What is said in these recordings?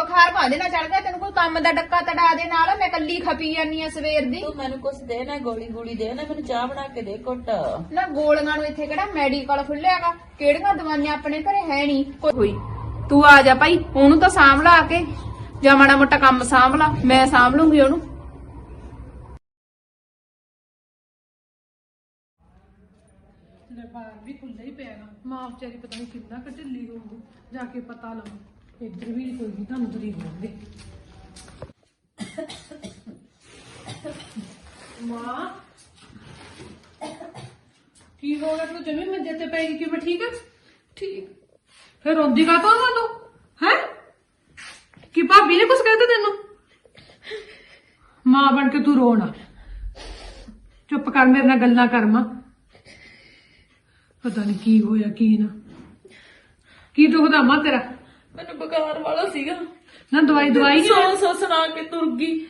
ਬੁਖਾਰ ਭਾਦੇ ਨਾਲ ਚੜ ਗਿਆ ਤੈਨੂੰ ਕੋਈ ਕੰਮ ਦਾ ਡੱਕਾ ਤੜਾ ਦੇ ਨਾਲ ਮੈਂ ਕੱਲੀ ਖਪੀ ਜਾਨੀ ਆ ਸਵੇਰ ਦੀ। ਤੂੰ ਮੈਨੂੰ ਕੁਛ ਦੇ ਨਾ ਗੋਲੀ ਗੋਲੀ ਦੇ ਨਾ ਮੈਨੂੰ ਚਾਹ ਬਣਾ ਕੇ ਦੇ ਘੁੱਟ। ਨਾ ਗੋਲੀਆਂ ਨੂੰ ਇੱਥੇ ਕਿਹੜਾ ਮੈਡੀਕਲ ਖੁੱਲਿਆਗਾ? ਕਿਹੜੀਆਂ ਦਵਾਈਆਂ ਆਪਣੇ ਘਰੇ ਹੈ ਨਹੀਂ ਕੋਈ ਹੋਈ। ਤੂੰ ਆ ਜਾ ਭਾਈ ਉਹਨੂੰ ਤਾਂ ਸਾਂਭ ਲਾ ਕੇ। ਜਾਂ ਮਾੜਾ ਮੋਟਾ ਕੰਮ ਸਾਂਭ ਲਾ ਮੈਂ ਸਾਂਭ ਲੂੰਗੀ ਉਹਨੂੰ। ਲੈ ਬਾਹਰ ਵੀ ਖੁੱਲ੍ਹਾ ਹੀ ਪਿਆ ਗਾ। ਮਾਂ ਵਿਚਾਰੀ ਪਤਾ ਨਹੀਂ ਕਿੰਨਾ ਕੁ ਢਿੱਲੀ ਹੋਊਗੀ ਜਾ ਕੇ ਪਤਾ ਲਵਾਂ ਇੱਧਰ ਵੀ ਕੋਈ ਤੁਹਾਨੂੰ ਦਰੀ ਹੋਣਗੇ ਮਾਂ ਕੀ ਹੋ ਗਿਆ ਤੂੰ ਜਮੀ ਮੰਜੇ ਤੇ ਪੈ ਗਈ ਕਿਵੇਂ ਠੀਕ ਹੈ ਠੀਕ। ਫਿਰ ਰੋਂਦੀ ਕਾ ਤੂੰ ਤੂੰ? ਹੈ? ਕਿ ਭਾਬੀ ਨੇ ਕੁਝ ਕਹਿਤਾ ਤੈਨੂੰ? ਮਾਂ ਬਣ ਕੇ ਤੂੰ ਰੋਣਾ ਚੁੱਪ ਕਰ ਮੇਰੇ ਨਾਲ ਗੱਲਾਂ ਕਰ ਮਾਂ। ਪਤਾ ਨਹੀਂ ਕੀ ਹੋਇਆ ਕੀ ਨਾ। ਕੀ ਦੁਖਦਾ ਮਾਂ ਤੇਰਾ? ਮੈਨੂੰ ਬੁਖਾਰ ਵਾਲਾ ਸੀਗਾ। ਨਾ ਦਵਾਈ ਦਵਾਈ ਨਹੀਂ ਸੌ ਸੌ ਸੁਣਾ ਕੇ ਤੁਰ ਗਈ।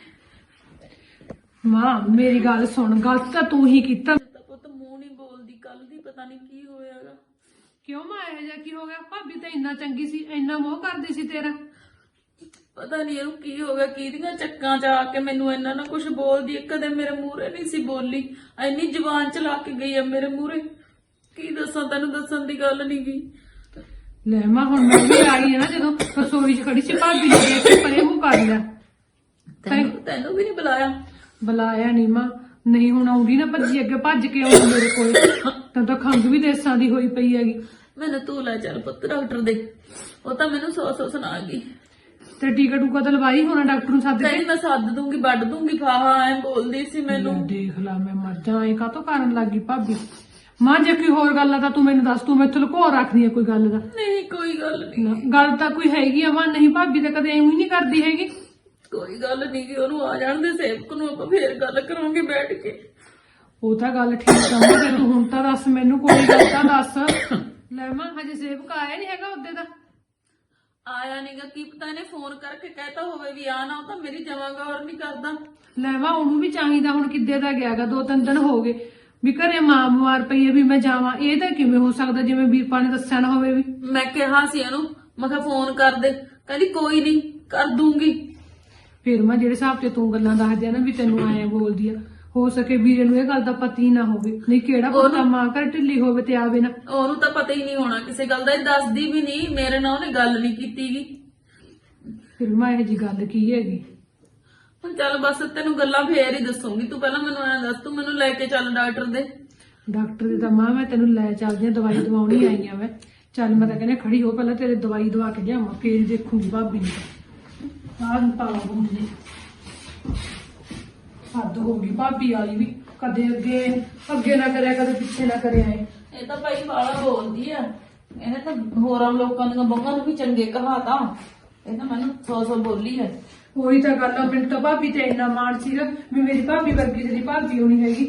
ਮਾਂ ਮੇਰੀ ਗੱਲ ਸੁਣ ਗਲਤ ਤਾਂ ਤੂੰ ਹੀ ਕੀਤਾ। ਤਾਂ ਪੁੱਤ ਮੂੰਹ ਨਹੀਂ ਬੋਲਦੀ ਕੱਲ ਦੀ ਪਤਾ ਨਹੀਂ ਕੀ ਹੋਇਆਗਾ। ਕਿਉਂ ਮਾਂ ਇਹ ਜਿਹਾ ਕੀ ਹੋ ਗਿਆ? ਭਾਬੀ ਤਾਂ ਇੰਨਾ ਚੰਗੀ ਸੀ ਇੰਨਾ ਮੋਹ ਕਰਦੀ ਸੀ ਤੇਰਾ। ਪਤਾ ਨਹੀਂ ਇਹਨੂੰ ਕੀ ਹੋ ਗਿਆ ਕਿਹਦੀਆਂ ਚੱਕਾਂ 'ਚ ਆ ਕੇ ਮੈਨੂੰ ਇਹਨਾਂ ਨਾਲ ਕੁਝ ਬੋਲਦੀ ਇੱਕ ਕਦੇ ਮੇਰੇ ਮੂਹਰੇ ਨਹੀਂ ਸੀ ਬੋਲੀ। ਇੰਨੀ ਜ਼ੁਬਾਨ ਚਲਾ ਕੇ ਗਈ ਆ ਮੇਰੇ ਮੂਹਰੇ। ਕੀ ਦੱਸਾਂ ਤੈਨੂੰ ਦੱਸਣ ਦੀ ਗੱਲ ਨਹੀਂ ਗਈ ਲੈ ਮਾਂ ਹੁਣ ਮੈਂ ਵੀ ਆਈ ਹੈ ਨਾ ਜਦੋਂ ਰਸੋਈ 'ਚ ਖੜੀ ਸੀ ਭਾਬੀ ਨੇ ਦੇਖ ਕੇ ਪਰੇ ਮੂੰਹ ਕਰ ਲਿਆ। ਤੈਨੂੰ ਤੈਨੂੰ ਵੀ ਨਹੀਂ ਬੁਲਾਇਆ? ਬੁਲਾਇਆ ਨਹੀਂ ਮਾਂ। ਨਹੀਂ ਹੁਣ ਆਉਂਦੀ ਨਾ ਭੱਜੀ ਅੱਗੇ ਭੱਜ ਕੇ ਆਉਂਦੀ ਮੇਰੇ ਕੋਲ। ਤਾਂ ਤਾਂ ਖੰਗ ਵੀ ਦੇਸਾਂ ਦੀ ਹੋਈ ਪਈ ਹੈਗੀ। ਮੈਨੂੰ ਤੂੰ ਲੈ ਚੱਲ ਪੁੱਤ ਡਾਕਟਰ ਦੇ। ਉਹ ਤਾਂ ਮੈਨੂੰ ਸੌ ਸੌ ਸੁਣਾ ਗਈ। ਤੇ ਟੀਕਾ ਟੂਕਾ ਤਾਂ ਲਵਾਈ ਹੋਣਾ ਡਾਕਟਰ ਨੂੰ ਸੱਦ ਕੇ? ਮੈਂ ਸੱਦ ਦੂੰਗੀ ਵੱਢ ਦੂੰਗੀ ਫਾਹਾ ਐ ਬੋਲਦੀ ਸੀ ਮੈਨੂੰ। ਦੇਖ ਲਾ ਮੈਂ ਮਰ ਜਾ ਇਹ ਕਾਤੋਂ ਕਰਨ ਲੱਗੀ ਭਾਬੀ? ਮਾਂ ਜੇ ਕੋਈ ਹੋਰ ਗੱਲ ਆ ਤਾਂ ਤੂੰ ਮੈਨੂੰ ਦੱਸ ਤੂੰ ਮੈਥੋਂ ਲੁਕੋ ਰੱਖਦੀ ਆ ਕੋਈ ਗੱਲ ਦਾ? ਨਹੀਂ ਕੋਈ ਗੱਲ ਨਹੀਂ। ਨਾ, ਗੱਲ ਤਾਂ ਕੋਈ ਹੈਗੀ ਆ ਮਾਂ ਨਹੀਂ ਭਾਬੀ ਤਾਂ ਕਦੇ ਐਵੇਂ ਨਹੀਂ ਕਰਦੀ ਹੈਗੀ। ਕੋਈ ਗੱਲ ਨਹੀਂ ਕਿ ਉਹਨੂੰ ਆ ਜਾਣ ਦੇ ਸੇਵਕ ਨੂੰ ਆਪਾਂ ਫੇਰ ਗੱਲ ਕਰਾਂਗੇ ਬੈਠ ਕੇ। ਉਹ ਤਾਂ ਗੱਲ ਠੀਕ ਆ ਮਾਂ ਤੇ ਤੂੰ ਹੁਣ ਤਾਂ ਦੱਸ ਮੈਨੂੰ ਕੋਈ ਗੱਲ ਤਾਂ ਦੱਸ। ਲੈ ਮਾਂ ਹਜੇ ਸੇਵਕ ਆਇਆ ਨਹੀਂ ਹੈਗਾ ਉਹਦੇ ਦਾ। ਆਇਆ ਨਹੀਂਗਾ ਕੀ ਪਤਾ ਇਹਨੇ ਫੋਨ ਕਰਕੇ ਕਹਿਤਾ ਹੋਵੇ ਵੀ ਆ ਨਾ ਉਹ ਤਾਂ ਮੇਰੀ ਜਮਾ ਗੌਰ ਨਹੀਂ ਕਰਦਾ। ਲੈ ਮਾਂ ਉਹਨੂੰ ਵੀ ਚਾਹੀਦਾ ਹੁਣ ਕਿੱਦੇ ਦਾ ਗਿਆਗਾ ਦੋ ਤਿੰਨ ਦਿਨ ਹੋ ਗਏ। ਵੀ ਘਰੇ ਮਾਂ ਬਿਮਾਰ ਪਈ ਹੈ ਵੀ ਮੈਂ ਜਾਵਾਂ ਇਹ ਤਾਂ ਕਿਵੇਂ ਹੋ ਸਕਦਾ ਜਿਵੇਂ ਵੀਰਪਾ ਨੇ ਦੱਸਿਆ ਨਾ ਹੋਵੇ ਵੀ? ਮੈਂ ਕਿਹਾ ਸੀ ਇਹਨੂੰ ਮੈਂ ਕਿਹਾ ਫੋਨ ਕਰ ਦੇ। ਕਹਿੰਦੀ ਕੋਈ ਨਹੀਂ ਕਰ ਦੂੰਗੀ। ਫਿਰ ਮੈਂ ਜਿਹੜੇ ਹਿਸਾਬ ਤੇ ਤੂੰ ਗੱਲਾਂ ਦੱਸਦੀ ਆ ਨਾ ਵੀ ਤੈਨੂੰ ਆਏ ਬੋਲਦੀ ਆ ਹੋ ਸਕੇ ਵੀਰੇ ਨੂੰ ਇਹ ਗੱਲ ਦਾ ਪਤੀ ਨਾ ਹੋਵੇ। ਨਹੀਂ ਕਿਹੜਾ ਪਤਾ ਮਾਂ ਘਰ ਢਿੱਲੀ ਹੋਵੇ ਤੇ ਆਵੇ ਨਾ। ਉਹਨੂੰ ਤਾਂ ਪਤਾ ਹੀ ਨਹੀਂ ਹੋਣਾ ਕਿਸੇ ਗੱਲ ਦਾ ਇਹ ਦੱਸਦੀ ਵੀ ਨਹੀਂ ਮੇਰੇ ਨਾਲ ਉਹਨੇ ਗੱਲ ਨਹੀਂ ਕੀਤੀਗੀ ਫਿਰ ਮੈਂ ਇਹ ਜੀ ਗੱਲ ਕੀ ਹੈਗੀ? ਹੁਣ ਚੱਲ ਬਸ ਤੈਨੂੰ ਗੱਲਾਂ ਫੇਰ ਹੀ ਦੱਸੂਗੀ। ਤੂੰ ਪਹਿਲਾਂ ਮੈਨੂੰ ਐਂ ਦੱਸ ਤੂੰ ਮੈਨੂੰ ਲੈ ਕੇ ਚੱਲ ਡਾਕਟਰ ਦੇ। ਡਾਕਟਰ ਦੇ ਤਾਂ ਮਾਂ ਮੈਂ ਤੈਨੂੰ ਲੈ ਚੱਲਦੀ ਆ ਦਵਾਈ ਦਵਾਉਣੀ ਆਈ ਆ ਮੈਂ। ਚੱਲ ਮੈਂ ਤਾਂ ਕਹਿੰਦਾ ਖੜੀ ਹੋ ਪਹਿਲਾਂ ਤੇਰੇ ਦਵਾਈ ਦਵਾ ਕੇ ਲਿਆਵਾਂ ਫੇਰ ਦੇਖੂਗੀ ਭਾਬੀ ਨੂੰ। ਆਹ ਪਾਵਾ ਬੁੰਦੀ ਹੱਦ ਹੋ ਗਈ ਭਾਬੀ ਵਾਲੀ ਵੀ ਕਦੇ ਅੱਗੇ ਅੱਗੇ ਨਾ ਕਰਿਆ ਕਦੇ ਪਿੱਛੇ ਨਾ ਕਰਿਆ ਏ। ਇਹ ਤਾਂ ਭਾਈ ਬਾਲਾ ਬੋਲਦੀ ਆ। ਇਹਨੇ ਤਾਂ ਹੋਰਾਂ ਲੋਕਾਂ ਦੀਆਂ ਬੰਗਾਂ ਨੂੰ ਵੀ ਚੰਗੇ ਕਹਾਤਾ। ਇਹ ਤਾਂ ਮੈਨੂੰ ਸੌ ਸੌ ਬੋਲੀ ਹੈ ਉਹੀ ਤਾਂ ਗੱਲ ਆ, ਮੈਨੂੰ ਤਾਂ ਭਾਬੀ ਤੇ ਇੰਨਾ ਮਾਣ ਸੀਗਾ ਵੀ ਮੇਰੀ ਭਾਬੀ ਵਰਗੀ ਜਿਹੜੀ ਭਾਬੀ ਹੋਣੀ ਹੈਗੀ।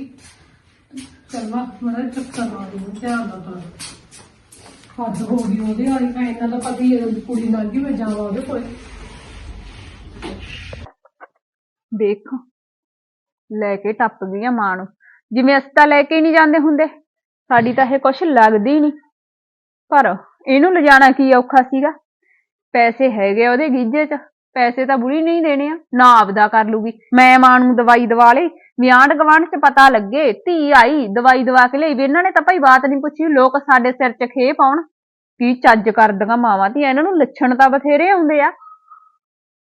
ਚੱਲ ਮਾ ਮੜਾ ਚੱਕਰ ਮਾਰ ਧਿਆਨ ਨਾਲ ਤਾਂ ਹੱਦ ਹੋ ਗਈ ਉਹਦੇ ਵਾਲੀ, ਮੈਂ ਇਹਨਾਂ ਦਾ ਪਤਾ ਹੀ ਹੈ ਕੁੜੀ ਨਾਲ ਗਈ ਮੈਂ ਜਾਵਾਂ ਉਹਦੇ ਕੋਲ? ਦੇਖ, ਲੈ ਕੇ ਟੱਪ ਗਈਆਂ ਮਾਂ ਨੂੰ। ਜਿਵੇਂ ਅਸੀਂ ਤਾਂ ਲੈ ਕੇ ਹੀ ਨਹੀਂ ਜਾਂਦੇ ਹੁੰਦੇ, ਸਾਡੀ ਤਾਂ ਇਹ ਕੁਛ ਲੱਗਦੀ ਨਹੀਂ। ਪਰ ਇਹਨੂੰ ਲਿਜਾਣਾ ਕੀ ਔਖਾ ਸੀਗਾ? ਪੈਸੇ ਹੈਗੇ ਉਹਦੇ ਗੀਜੇ 'ਚ। ਪੈਸੇ ਤਾਂ ਬੁੜੀ ਨਹੀਂ ਦੇਣੇ ਆ, ਨਾ ਆਪਦਾ ਕਰ ਲੂਗੀ। ਮੈਂ ਮਾਂ ਨੂੰ ਦਵਾਈ ਦਵਾ ਲਈ ਵੀ ਆਂਢ 'ਚ ਪਤਾ ਲੱਗੇ, ਧੀ ਆਈ, ਦਵਾਈ ਦਵਾ ਕੇ ਲਈ ਵੀ ਇਹਨਾਂ ਨੇ ਤਾਂ ਭਾਈ ਬਾਤ ਨਹੀਂ ਪੁੱਛੀ, ਲੋਕ ਸਾਡੇ ਸਿਰ 'ਚ ਖੇ ਪਾਉਣ ਕੀ ਚੱਜ ਕਰਦੀਆਂ ਮਾਵਾਂ ਧੀਆਂ, ਇਹਨਾਂ ਨੂੰ ਲੱਛਣ ਤਾਂ ਬਥੇਰੇ ਆਉਂਦੇ ਆ।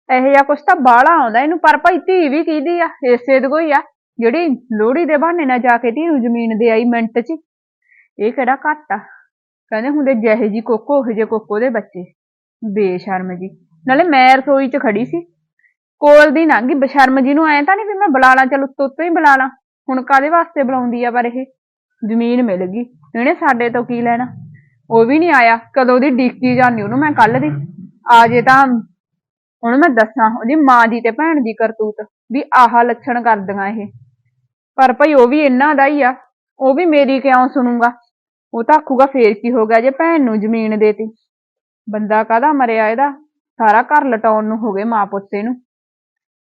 ਇਹੋ ਜਿਹਾ ਕੁਛ ਤਾਂ ਬਾਹਲਾ ਆਉਂਦਾ, ਇਹਨੂੰ ਪਰ ਭਾਈ ਧੀ ਵੀ ਕਿਹਦੀ ਆ, ਇਸੇ ਦੀ ਕੋਈ ਆ। ਜਿਹੜੀ ਲੋਹੜੀ ਦੇ ਬਹਾਨੇ ਨਾਲ ਜਾ ਕੇ ਧੀ ਨੂੰ ਜ਼ਮੀਨ ਦੇ ਆਈ ਮਿੰਟ 'ਚ ਹੀ। ਇਹ ਕਿਹੜਾ ਘੱਟ? ਆ ਕਹਿੰਦੇ ਹੁੰਦੇ ਜਿਹੇ ਜੀ ਕੋਕੋ, ਉਹ ਜਿਹੇ ਕੋਕੋ ਦੇ ਬੱਚੇ। ਬੇਸ਼ਰਮ ਜੀ। ਨਾਲੇ ਮੈਂ ਰਸੋਈ 'ਚ ਖੜੀ ਸੀ। ਕੋਲ ਦੀ ਲੰਘੀ ਬਸ਼ਰਮ ਜੀ ਨੂੰ ਐਂ ਤਾਂ ਨਹੀਂ ਵੀ ਮੈਂ ਬੁਲਾ ਲਾਂ, ਚਲ ਉੱਤੋਂ ਉੱਤੋਂ ਹੀ ਬੁਲਾ ਲਾਂ। ਹੁਣ ਕਾਦੇ ਵਾਸਤੇ ਬੁਲਾਉਂਦੀ ਆ ਪਰ ਇਹ? ਜ਼ਮੀਨ ਮਿਲ ਗਈ। ਇਹਨੇ ਸਾਡੇ ਤੋਂ ਕੀ ਲੈਣਾ? ਉਹ ਵੀ ਨਹੀਂ ਆਇਆ। ਕਦੋਂ ਦੀ ਡੀਕੀ ਜਾਂਦੀ ਉਹਨੂੰ ਮੈਂ ਕੱਲ ਦੀ। ਆ ਜੇ ਤਾਂ ਹੁਣ ਮੈਂ ਦੱਸਾਂ, ਉਹਦੀ ਮਾਂ ਦੀ ਤੇ ਭੈਣ ਦੀ ਕਰਤੂਤ ਵੀ ਆਹ ਲੱਛਣ ਕਰਦੀਆਂ ਇਹ। ਪਰ ਭਾਈ ਉਹ ਵੀ ਇਹਨਾਂ ਦਾ ਹੀ ਆ। ਉਹ ਵੀ ਮੇਰੀ ਕਿਉਂ ਸੁਣੂਗਾ? ਉਹ ਤਾਂ ਆਖੂਗਾ ਫੇਰ ਕੀ ਹੋ ਗਿਆ ਜੇ ਭੈਣ ਨੂੰ ਜ਼ਮੀਨ ਦੇਤੀ। ਬੰਦਾ ਕਾਹਦਾ ਮਰਿਆ ਇਹਦਾ? ਸਾਰਾ ਘਰ ਲਟਾਉਣ ਨੂੰ ਹੋ ਗਏ ਮਾਂ ਪੁੱਤੇ ਨੂੰ।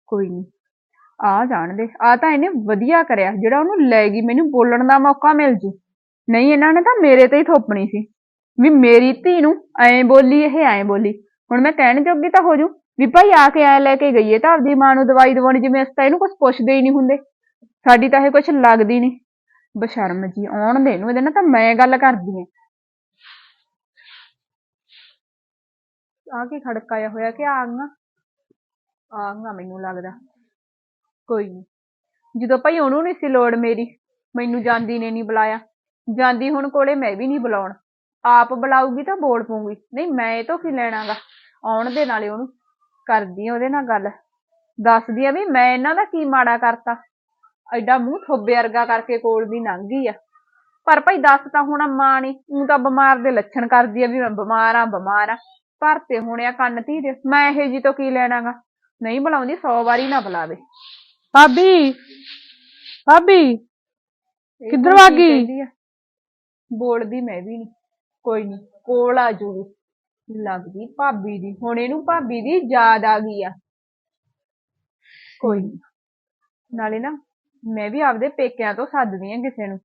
ਕੋਈ ਨਹੀਂ ਆ ਜਾਣ ਦੇ। ਆ ਤਾਂ ਇਹਨੇ ਵਧੀਆ ਕਰਿਆ, ਜਿਹੜਾ ਉਹਨੂੰ ਲੈ ਗਈ। ਮੈਨੂੰ ਬੋਲਣ ਦਾ ਮੌਕਾ ਮਿਲ ਜੂ। ਨਹੀਂ, ਇਹਨਾਂ ਨੇ ਤਾਂ ਮੇਰੇ ਤੇ ਹੀ ਥੋਪਣੀ ਸੀ। ਵੀ ਮੇਰੀ ਧੀ ਨੂੰ ਐਂ ਬੋਲੀ, ਇਹ ਐਂ ਬੋਲੀ। ਹੁਣ ਮੈਂ ਕਹਿਣ ਜੋਗੀ ਤਾਂ ਹੋ ਜੂ। ਵੀ ਭਾਈ ਆ ਕੇ ਐ ਲੈ ਕੇ ਗਈ ਏ ਤਾਂ ਆਪਦੀ ਮਾਂ ਨੂੰ ਦਵਾਈ ਦਵਾਉਣੀ, ਜਿਵੇਂ ਅਸੀਂ ਤਾਂ ਇਹਨੂੰ ਕੁਝ ਪੁੱਛਦੇ ਹੀ ਨਹੀਂ ਹੁੰਦੇ। ਸਾਡੀ ਤਾਂ ਇਹ ਕੁਝ ਲੱਗਦੀ ਨਹੀਂ। ਬਸ਼ਰਮ ਜੀ, ਆਉਣ ਦੇ ਨੂੰ ਇਹਦੇ ਨਾਲ ਤਾਂ ਮੈਂ ਗੱਲ ਕਰਦੀ ਆਂ। ਆ ਕੇ ਖੜਕਾਇਆ ਹੋਇਆ ਕਿ ਆਂਗਾ ਆਂਗਾ ਮੈਨੂੰ ਲੱਗਦਾ। ਕੋਈ ਨਹੀਂ ਜਦੋਂ ਭਾਈ ਉਹਨੂੰ ਨਹੀਂ ਸੀ ਲੋੜ ਮੇਰੀ, ਮੈਨੂੰ ਜਾਂਦੀ ਨੇ ਨਹੀਂ ਬੁਲਾਇਆ। ਜਾਂਦੀ ਹੁਣ ਕੋਲੇ ਮੈਂ ਵੀ ਨਹੀਂ ਬੁਲਾਉਣ। ਆਪ ਬੁਲਾਊਗੀ ਤਾਂ ਬੋਲ ਪੂੰਗੀ ਨਹੀਂ, ਮੈਂ ਇਹ ਤੋਂ ਕੀ ਲੈਣਾਗਾ? ਆਉਣ ਦੇ ਨਾਲੇ ਉਹਨੂੰ ਕਰਦੀ ਆ ਉਹਦੇ ਨਾਲ ਗੱਲ। ਦੱਸਦੀ ਆ ਵੀ ਮੈਂ ਇਹਨਾਂ ਦਾ ਕੀ ਮਾੜਾ ਕਰਤਾ। ਐਡਾ ਮੂੰਹ ਥੋਬੇ ਵਰਗਾ ਕਰਕੇ ਕੋਲ ਦੀ ਲੰਘ ਗਈ ਆ। ਪਰ ਭਾਈ ਦੱਸ ਤਾਂ ਹੁਣ ਮਾਂ ਨੀ, ਉਹ ਤਾਂ ਬਿਮਾਰ ਦੇ ਲੱਛਣ ਕਰਦੀ ਆ ਵੀ ਮੈਂ ਬਿਮਾਰ ਆ ਬਿਮਾਰ ਆ। ਭਰਤੇ ਹੋਣੇ ਆ ਕੰਨ ਧੀ ਦੇ। ਮੈਂ ਇਹ ਜੀ ਤੋਂ ਕੀ ਲੈਣਾਗਾ? ਨਹੀਂ ਬੁਲਾਉਂਦੀ 100 ਵਾਰੀ ਨਾ ਬੁਲਾਵੇ। ਭਾਬੀ ਭਾਬੀ ਇਹ ਕਿੱਧਰ ਕੀ? ਕਹਿੰਦੀ ਆ? ਬੋਲਦੀ ਮੈਂ ਵੀ ਨਹੀਂ। ਕੋਈ ਨਹੀਂ ਕੋਲ ਆ ਜੂਗੀ। ਲੱਗਦੀ ਭਾਬੀ ਦੀ। ਹੁਣ ਇਹਨੂੰ ਭਾਬੀ ਦੀ ਯਾਦ ਆ ਗਈ ਆ। ਕੋਈ ਨੀ ਨਾਲੇ ਨਾ ਮੈਂ ਵੀ ਆਪਦੇ ਪੇਕਿਆਂ ਤੋਂ ਸੱਦਦੀ ਆ ਕਿਸੇ ਨੂੰ।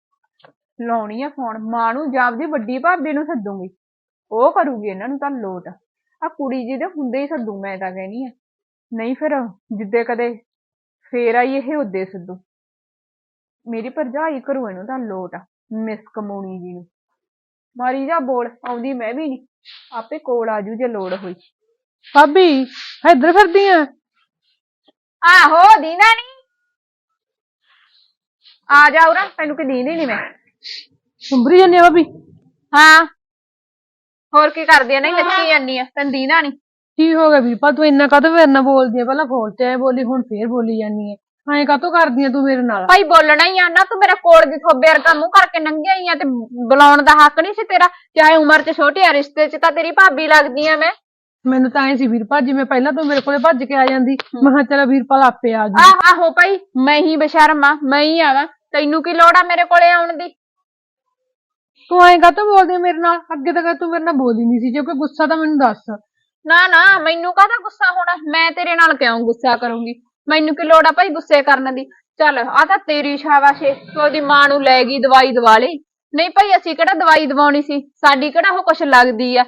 ਲਾਉਣੀ ਆ ਫੋਨ। ਮਾਂ ਨੂੰ ਜਾਂ ਆਪਦੀ ਵੱਡੀ ਭਾਬੀ ਨੂੰ ਸੱਦੂਗੀ। ਉਹ ਕਰੂਗੀ ਇਹਨਾਂ ਨੂੰ ਤਾਂ ਲੋਟ। ਆ ਕੁੜੀ ਜੀ ਦੇ ਹੁੰਦੇ ਹੀ ਸੱਦੂ ਮੈਂ ਤਾਂ ਕਹਿਨੀ ਆ। ਨਹੀਂ ਫਿਰ ਜਿੱਦੇ ਕਦੇ ਫੇਰ ਆਈ ਇਹ ਉਦੇ ਸੱਦੂ ਮੇਰੀ ਭਰਜਾਈ ਕਰੂ ਇਹਨੂੰ ਤਾਂ ਲੋਟ ਆ ਮਿਸ ਕਮੋਣੀ ਜੀ ਨੂੰ। ਮਾਰੀ ਜਾ ਬੋਲ ਆਉਂਦੀ ਮੈਂ ਵੀ ਨਹੀਂ ਆਪੇ ਕੋਲ ਆਜੂ ਜੇ ਲੋੜ ਹੋਈ। ਭਾਬੀ ਇੱਧਰ ਫਿਰਦੀ ਆ? ਆਹੋ ਦੀਨਾ ਨਹੀਂ ਆ ਜਾ ਉਰਾ ਤੈਨੂੰ ਕਿ ਦੀਂਦੀ ਨਹੀਂ ਮੈਂ। ਸੁੰਬਰੀ ਆ ਭਾਬੀ? ਹਾਂ। ਹੋਰ ਕੀ ਕਰਦੀ ਆ? ਨਹੀਂ ਨੱਚੀ ਜਾਂਦੀ ਆ। ਤੈਨੂੰ ਦੀਨਾ ਨਹੀਂ ਕੀ ਹੋ ਗਿਆ ਵੀਰਪਾ ਤੂੰ ਇੰਨਾ ਕਾਹਤੋਂ ਮੇਰੇ ਨਾਲ ਬੋਲਦੀ ਆ? ਪਹਿਲਾਂ ਫੋਨ ਤੇ ਐ ਬੋਲੀ ਹੁਣ ਫੇਰ ਬੋਲੀ ਜਾਂਦੀ ਆ। ਐਂ ਕਾਹਤੋਂ ਕਰਦੀ ਆ ਤੂੰ ਮੇਰੇ ਨਾਲ? ਭਾਈ ਬੋਲਣਾ ਹੀ ਆ ਨਾ ਤੂੰ ਮੇਰਾ ਕੋਲ ਦੀ ਥੋਬੇ ਵਰਗਾ ਮੂੰਹ ਕਰਕੇ ਨੰਗਿਆ ਹੀ ਆ ਤੇ ਬੁਲਾਉਣ ਦਾ ਹੱਕ ਨਹੀਂ ਸੀ ਤੇਰਾ। ਚਾਹੇ ਉਮਰ 'ਚ ਛੋਟੀ ਆ ਰਿਸ਼ਤੇ 'ਚ ਤਾਂ ਤੇਰੀ ਭਾਬੀ ਲੱਗਦੀ ਆ ਮੈਂ। ਮੈਨੂੰ ਤਾਂ ਐ ਸੀ ਵੀਰਪਾ ਜਿਵੇਂ ਪਹਿਲਾਂ ਤੂੰ ਮੇਰੇ ਕੋਲੇ ਭੱਜ ਕੇ ਆ ਜਾਂਦੀ। ਮੈਂ ਕਿਹਾ ਚੱਲ ਵੀਰਪਾਲ ਆਪੇ ਆ ਜੂ। ਆਹ ਆਹੋ ਭਾਈ ਮੈਂ ਹੀ ਬਸ਼ਰਮ ਆ ਮੈਂ ਹੀ ਆਵਾਂ। ਤੈਨੂੰ ਕੀ ਲੋੜ ਆ ਮੇਰੇ ਕੋਲੇ ਆਉਣ ਦੀ? ਤੂੰ ਐਂ ਕਾਹਤੋਂ ਬੋਲਦੀ ਮੇਰੇ ਨਾਲ? ਅੱਗੇ ਤੱਕ ਤੂੰ ਮੇਰੇ ਨਾਲ ਬੋਲੀ ਨਹੀਂ ਸੀ, ਜੇ ਕੋਈ ਗੁੱਸਾ ਤਾਂ ਮੈਨੂੰ ਦੱਸ। ਨਾ ਨਾ, ਮੈਨੂੰ ਕਾਹਦਾ ਗੁੱਸਾ ਹੋਣਾ? ਮੈਂ ਤੇਰੇ ਨਾਲ ਕਿਉਂ ਗੁੱਸਾ ਕਰੂੰਗੀ? ਮੈਨੂੰ ਕੀ ਲੋੜ ਆ ਭਾਈ ਗੁੱਸੇ ਕਰਨ ਦੀ? ਚੱਲ ਆ ਤਾਂ ਤੇਰੀ ਸ਼ਾਬਾਸ਼ ਏ, ਤੂੰ ਉਹਦੀ ਮਾਂ ਨੂੰ ਲੈ ਗਈ ਦਵਾਈ ਦਵਾ ਲਈ। ਨਹੀਂ ਭਾਈ, ਅਸੀਂ ਕਿਹੜਾ ਦਵਾਈ ਦਵਾਉਣੀ ਸੀ? ਸਾਡੀ ਕਿਹੜਾ ਉਹ ਕੁਛ ਲੱਗਦੀ ਆ?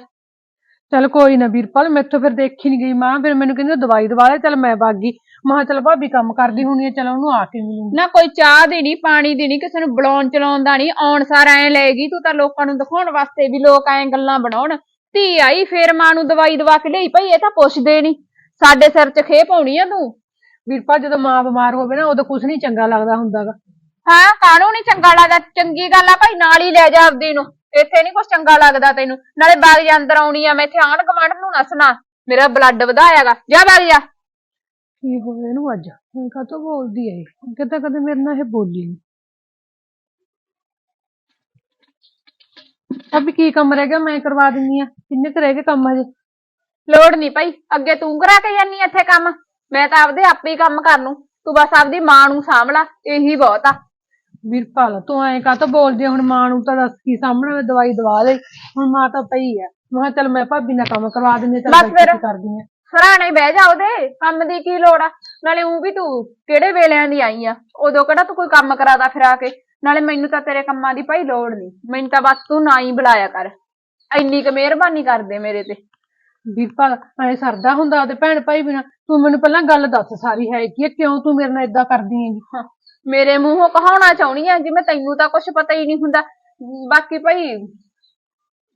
ਚੱਲ ਕੋਈ ਨਾ ਵੀਰਪਾਲ ਮੈਥੋਂ ਫਿਰ ਦੇਖੀ ਨਹੀਂ ਗਈ ਮਾਂ ਫਿਰ ਮੈਨੂੰ ਕਹਿੰਦੀ ਦਵਾਈ ਦਵਾ ਲੈ ਚੱਲ ਮੈਂ ਗਈ। ਮੈਂ ਚੱਲ ਭਾਬੀ ਕੰਮ ਕਰਦੀ ਹੋਣੀ ਆ ਚਲ ਉਹਨੂੰ ਆ ਕੇ ਮਿਲੂੰਗੀ। ਨਾ ਕੋਈ ਚਾਹ ਦੀ ਨੀ ਪਾਣੀ ਦੀ ਨੀ ਕਿਸੇ ਨੂੰ ਬੁਲਾਉਣ ਚਲਾਉਣ ਦਾ ਨੀ ਆਉਣ ਸਾਰ ਐ ਲੈ ਗਈ ਤੂੰ ਤਾਂ ਲੋਕਾਂ ਨੂੰ ਦਿਖਾਉਣ ਵਾਸਤੇ ਵੀ ਲੋਕ ਐਂ ਗੱਲਾਂ ਬਣਾਉਣ। ਧੀ ਆਈ ਫੇਰ ਮਾਂ ਨੂੰ ਦਵਾਈ ਦਵਾ ਕੇ ਲਈ ਭਾਈ ਇਹ ਤਾਂ ਪੁੱਛਦੇ ਨੀ। ਸਾਡੇ ਸਿਰ 'ਚ ਖੇ ਪਾਉਣੀ ਆ ਤੂੰ। ਵੀਰਪਾਲ ਜਦੋਂ ਮਾਂ ਬਿਮਾਰ ਹੋਵੇ ਨਾ ਉਦੋਂ ਕੁਝ ਨਹੀਂ ਚੰਗਾ ਲੱਗਦਾ ਹੁੰਦਾਗਾ। ਹਾਂ ਕਾਹਨੂੰ ਨੀ ਚੰਗਾ ਲੱਗਦਾ? ਚੰਗੀ ਗੱਲ ਆ ਭਾਈ ਨਾਲ ਹੀ ਲੈ ਜਾ ਆਪਦੀ ਨੂੰ। ਇੱਥੇ ਨਹੀਂ ਕੁਛ ਚੰਗਾ ਲੱਗਦਾ ਤੈਨੂੰ। ਨਾਲੇ ਬਾਗ ਜਾ ਅੰਦਰ ਆਉਣੀ ਆ ਮੈਂ ਇੱਥੇ ਆਂਢ ਗੁਆਂਢ ਨੂੰ ਨਸਣਾ ਮੇਰਾ ਬਲੱਡ ਵਧਾਇਆਗਾ। ਜਾ ਬਾਗ ਜਾ ਕੀ ਹੋਇਆ ਇਹਨੂੰ ਅੱਜ? ਹੁਣ ਕਾਹਤੋਂ ਬੋਲਦੀ ਹੈ ਇਹ? ਅੱਗੇ ਤਾਂ ਕਦੇ ਮੇਰੇ ਨਾਲ ਇਹ ਬੋਲੀ ਨਹੀਂ ਅਭੀ ਕੀ ਕੰਮ ਰਹਿ ਗਿਆ? ਮੈਂ ਕਰਵਾ ਦਿੰਨੀ ਆ। ਕਿੰਨੇ ਕੁ ਰਹਿ ਗਏ ਕੰਮ ਹਜੇ? ਲੋੜ ਨਹੀਂ ਭਾਈ। ਅੱਗੇ ਤੂੰ ਕਰਾ ਕੇ ਜਾਨੀ ਇੱਥੇ ਕੰਮ। ਮੈਂ ਤਾਂ ਆਪਦੇ ਆਪੇ ਹੀ ਕੰਮ ਕਰ ਲੂੰ। ਤੂੰ ਬਸ ਆਪਦੀ ਮਾਂ ਨੂੰ ਸਾਂਭ ਲਾ। ਇਹੀ ਬਹੁਤ ਆ। ਵੀਰਪਾਲ ਤੂੰ ਐਂ ਕਾਹਤੋਂ ਬੋਲਦੀ ਆ? ਹੁਣ ਮਾਂ ਨੂੰ ਤਾਂ ਦੱਸ ਕੀ ਸਾਹਮਣੇ ਮੈਂ ਦਵਾਈ ਦਵਾ ਲਈ ਹੁਣ ਮਾਂ ਤਾਂ ਪਈ ਆ। ਮੈਂ ਕਿਹਾ ਚੱਲ ਮੈਂ ਭਾਬੀ ਨਾਲ ਕੰਮ ਕਰਵਾ ਦਿੰਦੀ ਚੱਲ ਬਸ ਫਿਰ। ਬੈਠੀ ਕਰਦੀ ਆ? ਸਰਾਣੇ ਬਹਿ ਜਾ ਉਹਦੇ। ਕੰਮ ਦੀ ਕੀ ਲੋੜ ਆ? ਨਾਲੇ ਉਹ ਵੀ ਤੂੰ ਕਿਹੜੇ ਵੇਲਿਆਂ ਦੀ ਆਈ ਆ? ਉਦੋਂ ਕਿਹੜਾ ਤੂੰ ਕੋਈ ਕੰਮ ਕਰਾਦਾ ਫਿਰਾ ਕੇ? ਨਾਲੇ ਮੈਨੂੰ ਤਾਂ ਤੇਰੇ ਕੰਮਾਂ ਦੀ ਭਾਈ ਲੋੜ ਨਹੀਂ। ਮੈਨੂੰ ਤਾਂ ਬਸ ਤੂੰ ਨਾ ਹੀ ਬੁਲਾਇਆ ਕਰ। ਇੰਨੀ ਕੁ ਮਿਹਰਬਾਨੀ ਕਰ ਦੇ ਮੇਰੇ ਤੇ। ਵੀਰਪਾਲ ਐ ਸਰਦਾ ਹੁੰਦਾ ਉਹਦੇ ਭੈਣ ਭਾਈ ਬਿਨਾ। ਤੂੰ ਮੈਨੂੰ ਪਹਿਲਾਂ ਗੱਲ ਦੱਸ ਸਾਰੀ ਹੈ ਕੀ ਆ, ਕਿਉਂ ਤੂੰ ਮੇਰੇ ਨਾਲ ਇਦਾਂ ਕਰਦੀ ਹੈਗੀ? ਹਾਂ, ਮੇਰੇ ਮੂੰਹੋਂ ਕਹਾਉਣਾ ਚਾਹੁੰਦੀ ਆ, ਜਿਵੇਂ ਤੈਨੂੰ ਤਾਂ ਕੁਝ ਪਤਾ ਹੀ ਨਹੀਂ ਹੁੰਦਾ। ਬਾਕੀ ਭਾਈ,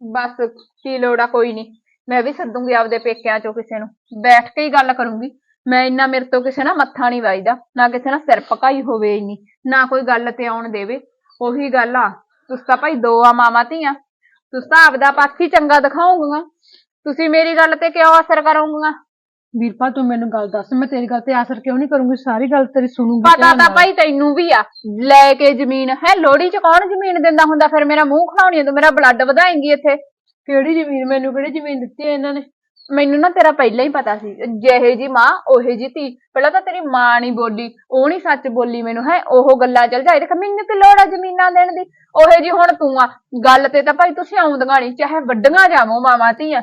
ਬਸ ਕੀ ਲੋੜ ਆ, ਕੋਈ ਨਹੀਂ। ਮੈਂ ਵੀ ਸੱਦੂਗੀ ਆਪਦੇ ਪੇਕਿਆਂ ਚੋਂ ਕਿਸੇ ਨੂੰ। ਬੈਠ ਕੇ ਹੀ ਗੱਲ ਕਰੂੰਗੀ। ਮੈਂ ਇੰਨਾ ਮੇਰੇ ਤੋਂ ਕਿਸੇ ਨਾਲ ਮੱਥਾ ਨਹੀਂ ਵੱਜਦਾ, ਨਾ ਕਿਸੇ ਨਾਲ ਸਿਰ ਪਕਾਈ ਹੋਵੇ ਇੰਨੀ, ਨਾ ਕੋਈ ਗੱਲ ਤੇ ਆਉਣ ਦੇਵੇ। ਉਹੀ ਗੱਲ ਆ, ਤੁਸੀਂ ਤਾਂ ਭਾਈ ਦੋ ਆ ਮਾਵਾਂ ਧੀਆਂ। ਤੁਸੀਂ ਤਾਂ ਆਪਦਾ ਪੱਖ ਹੀ ਚੰਗਾ ਦਿਖਾਉਂਗੀਆਂ। ਤੁਸੀਂ ਮੇਰੀ ਗੱਲ ਤੇ ਕਿਉਂ ਅਸਰ ਕਰੋਗੀਆਂ? ਵੀਰਪਾਲ ਤੂੰ ਮੈਨੂੰ ਗੱਲ ਦੱਸ ਮੈਂ ਤੇਰੀ ਗੱਲ ਤੇ ਅਸਰ ਕਿਉਂ ਨਹੀਂ ਕਰੂੰਗੀ? ਸਾਰੀ ਗੱਲ ਤੇਰੀ ਸੁਣੂੰਗੀ ਪਤਾ ਧਿਆਨ ਤਾਂ ਨਾਲ। ਭਾਈ ਤੈਨੂੰ ਵੀ ਆ। ਲੈ ਕੇ ਜ਼ਮੀਨ ਹੈ ਲੋੜੀ ਚ ਕੌਣ ਜ਼ਮੀਨ ਦਿੰਦਾ ਹੁੰਦਾ? ਫਿਰ ਮੇਰਾ ਮੂੰਹ ਖਲਾਉਣੀ ਆ, ਤੂੰ ਮੇਰਾ ਬਲੱਡ ਵਧਾਏਂਗੀ ਇੱਥੇ। ਕਿਹੜੀ ਜ਼ਮੀਨ ਮੈਨੂੰ ਕਿਹੜੀ ਜ਼ਮੀਨ ਦਿੱਤੀ ਹੈ ਇਹਨਾਂ ਨੇ? ਮੈਨੂੰ ਨਾ ਤੇਰਾ ਪਹਿਲਾਂ ਹੀ ਪਤਾ ਸੀ ਜਿਹੇ ਜੀ ਮਾਂ ਉਹੇ ਜੀ ਧੀ। ਪਹਿਲਾਂ ਤਾਂ ਤੇਰੀ ਮਾਂ ਨਹੀਂ ਬੋਲੀ ਉਹ ਨਹੀਂ ਸੱਚ ਬੋਲੀ ਮੈਨੂੰ ਹੈ ਉਹ ਗੱਲਾਂ ਚੱਲ ਜਾਏ। ਦੇਖ ਮੈਨੂੰ ਕੀ ਲੋੜ ਆ ਜ਼ਮੀਨਾਂ ਦੇਣ ਦੀ। ਉਹੇ ਜੀ ਹੁਣ ਤੂੰ ਆ ਗੱਲ ਤੇ ਤਾਂ ਭਾਈ ਤੁਸੀਂ ਆਉਂਦੀਆਂ ਨਹੀਂ ਚਾਹੇ ਵੱਡੀਆਂ ਜਾਵੋ ਮਾਵਾਂ ਧੀਆਂ।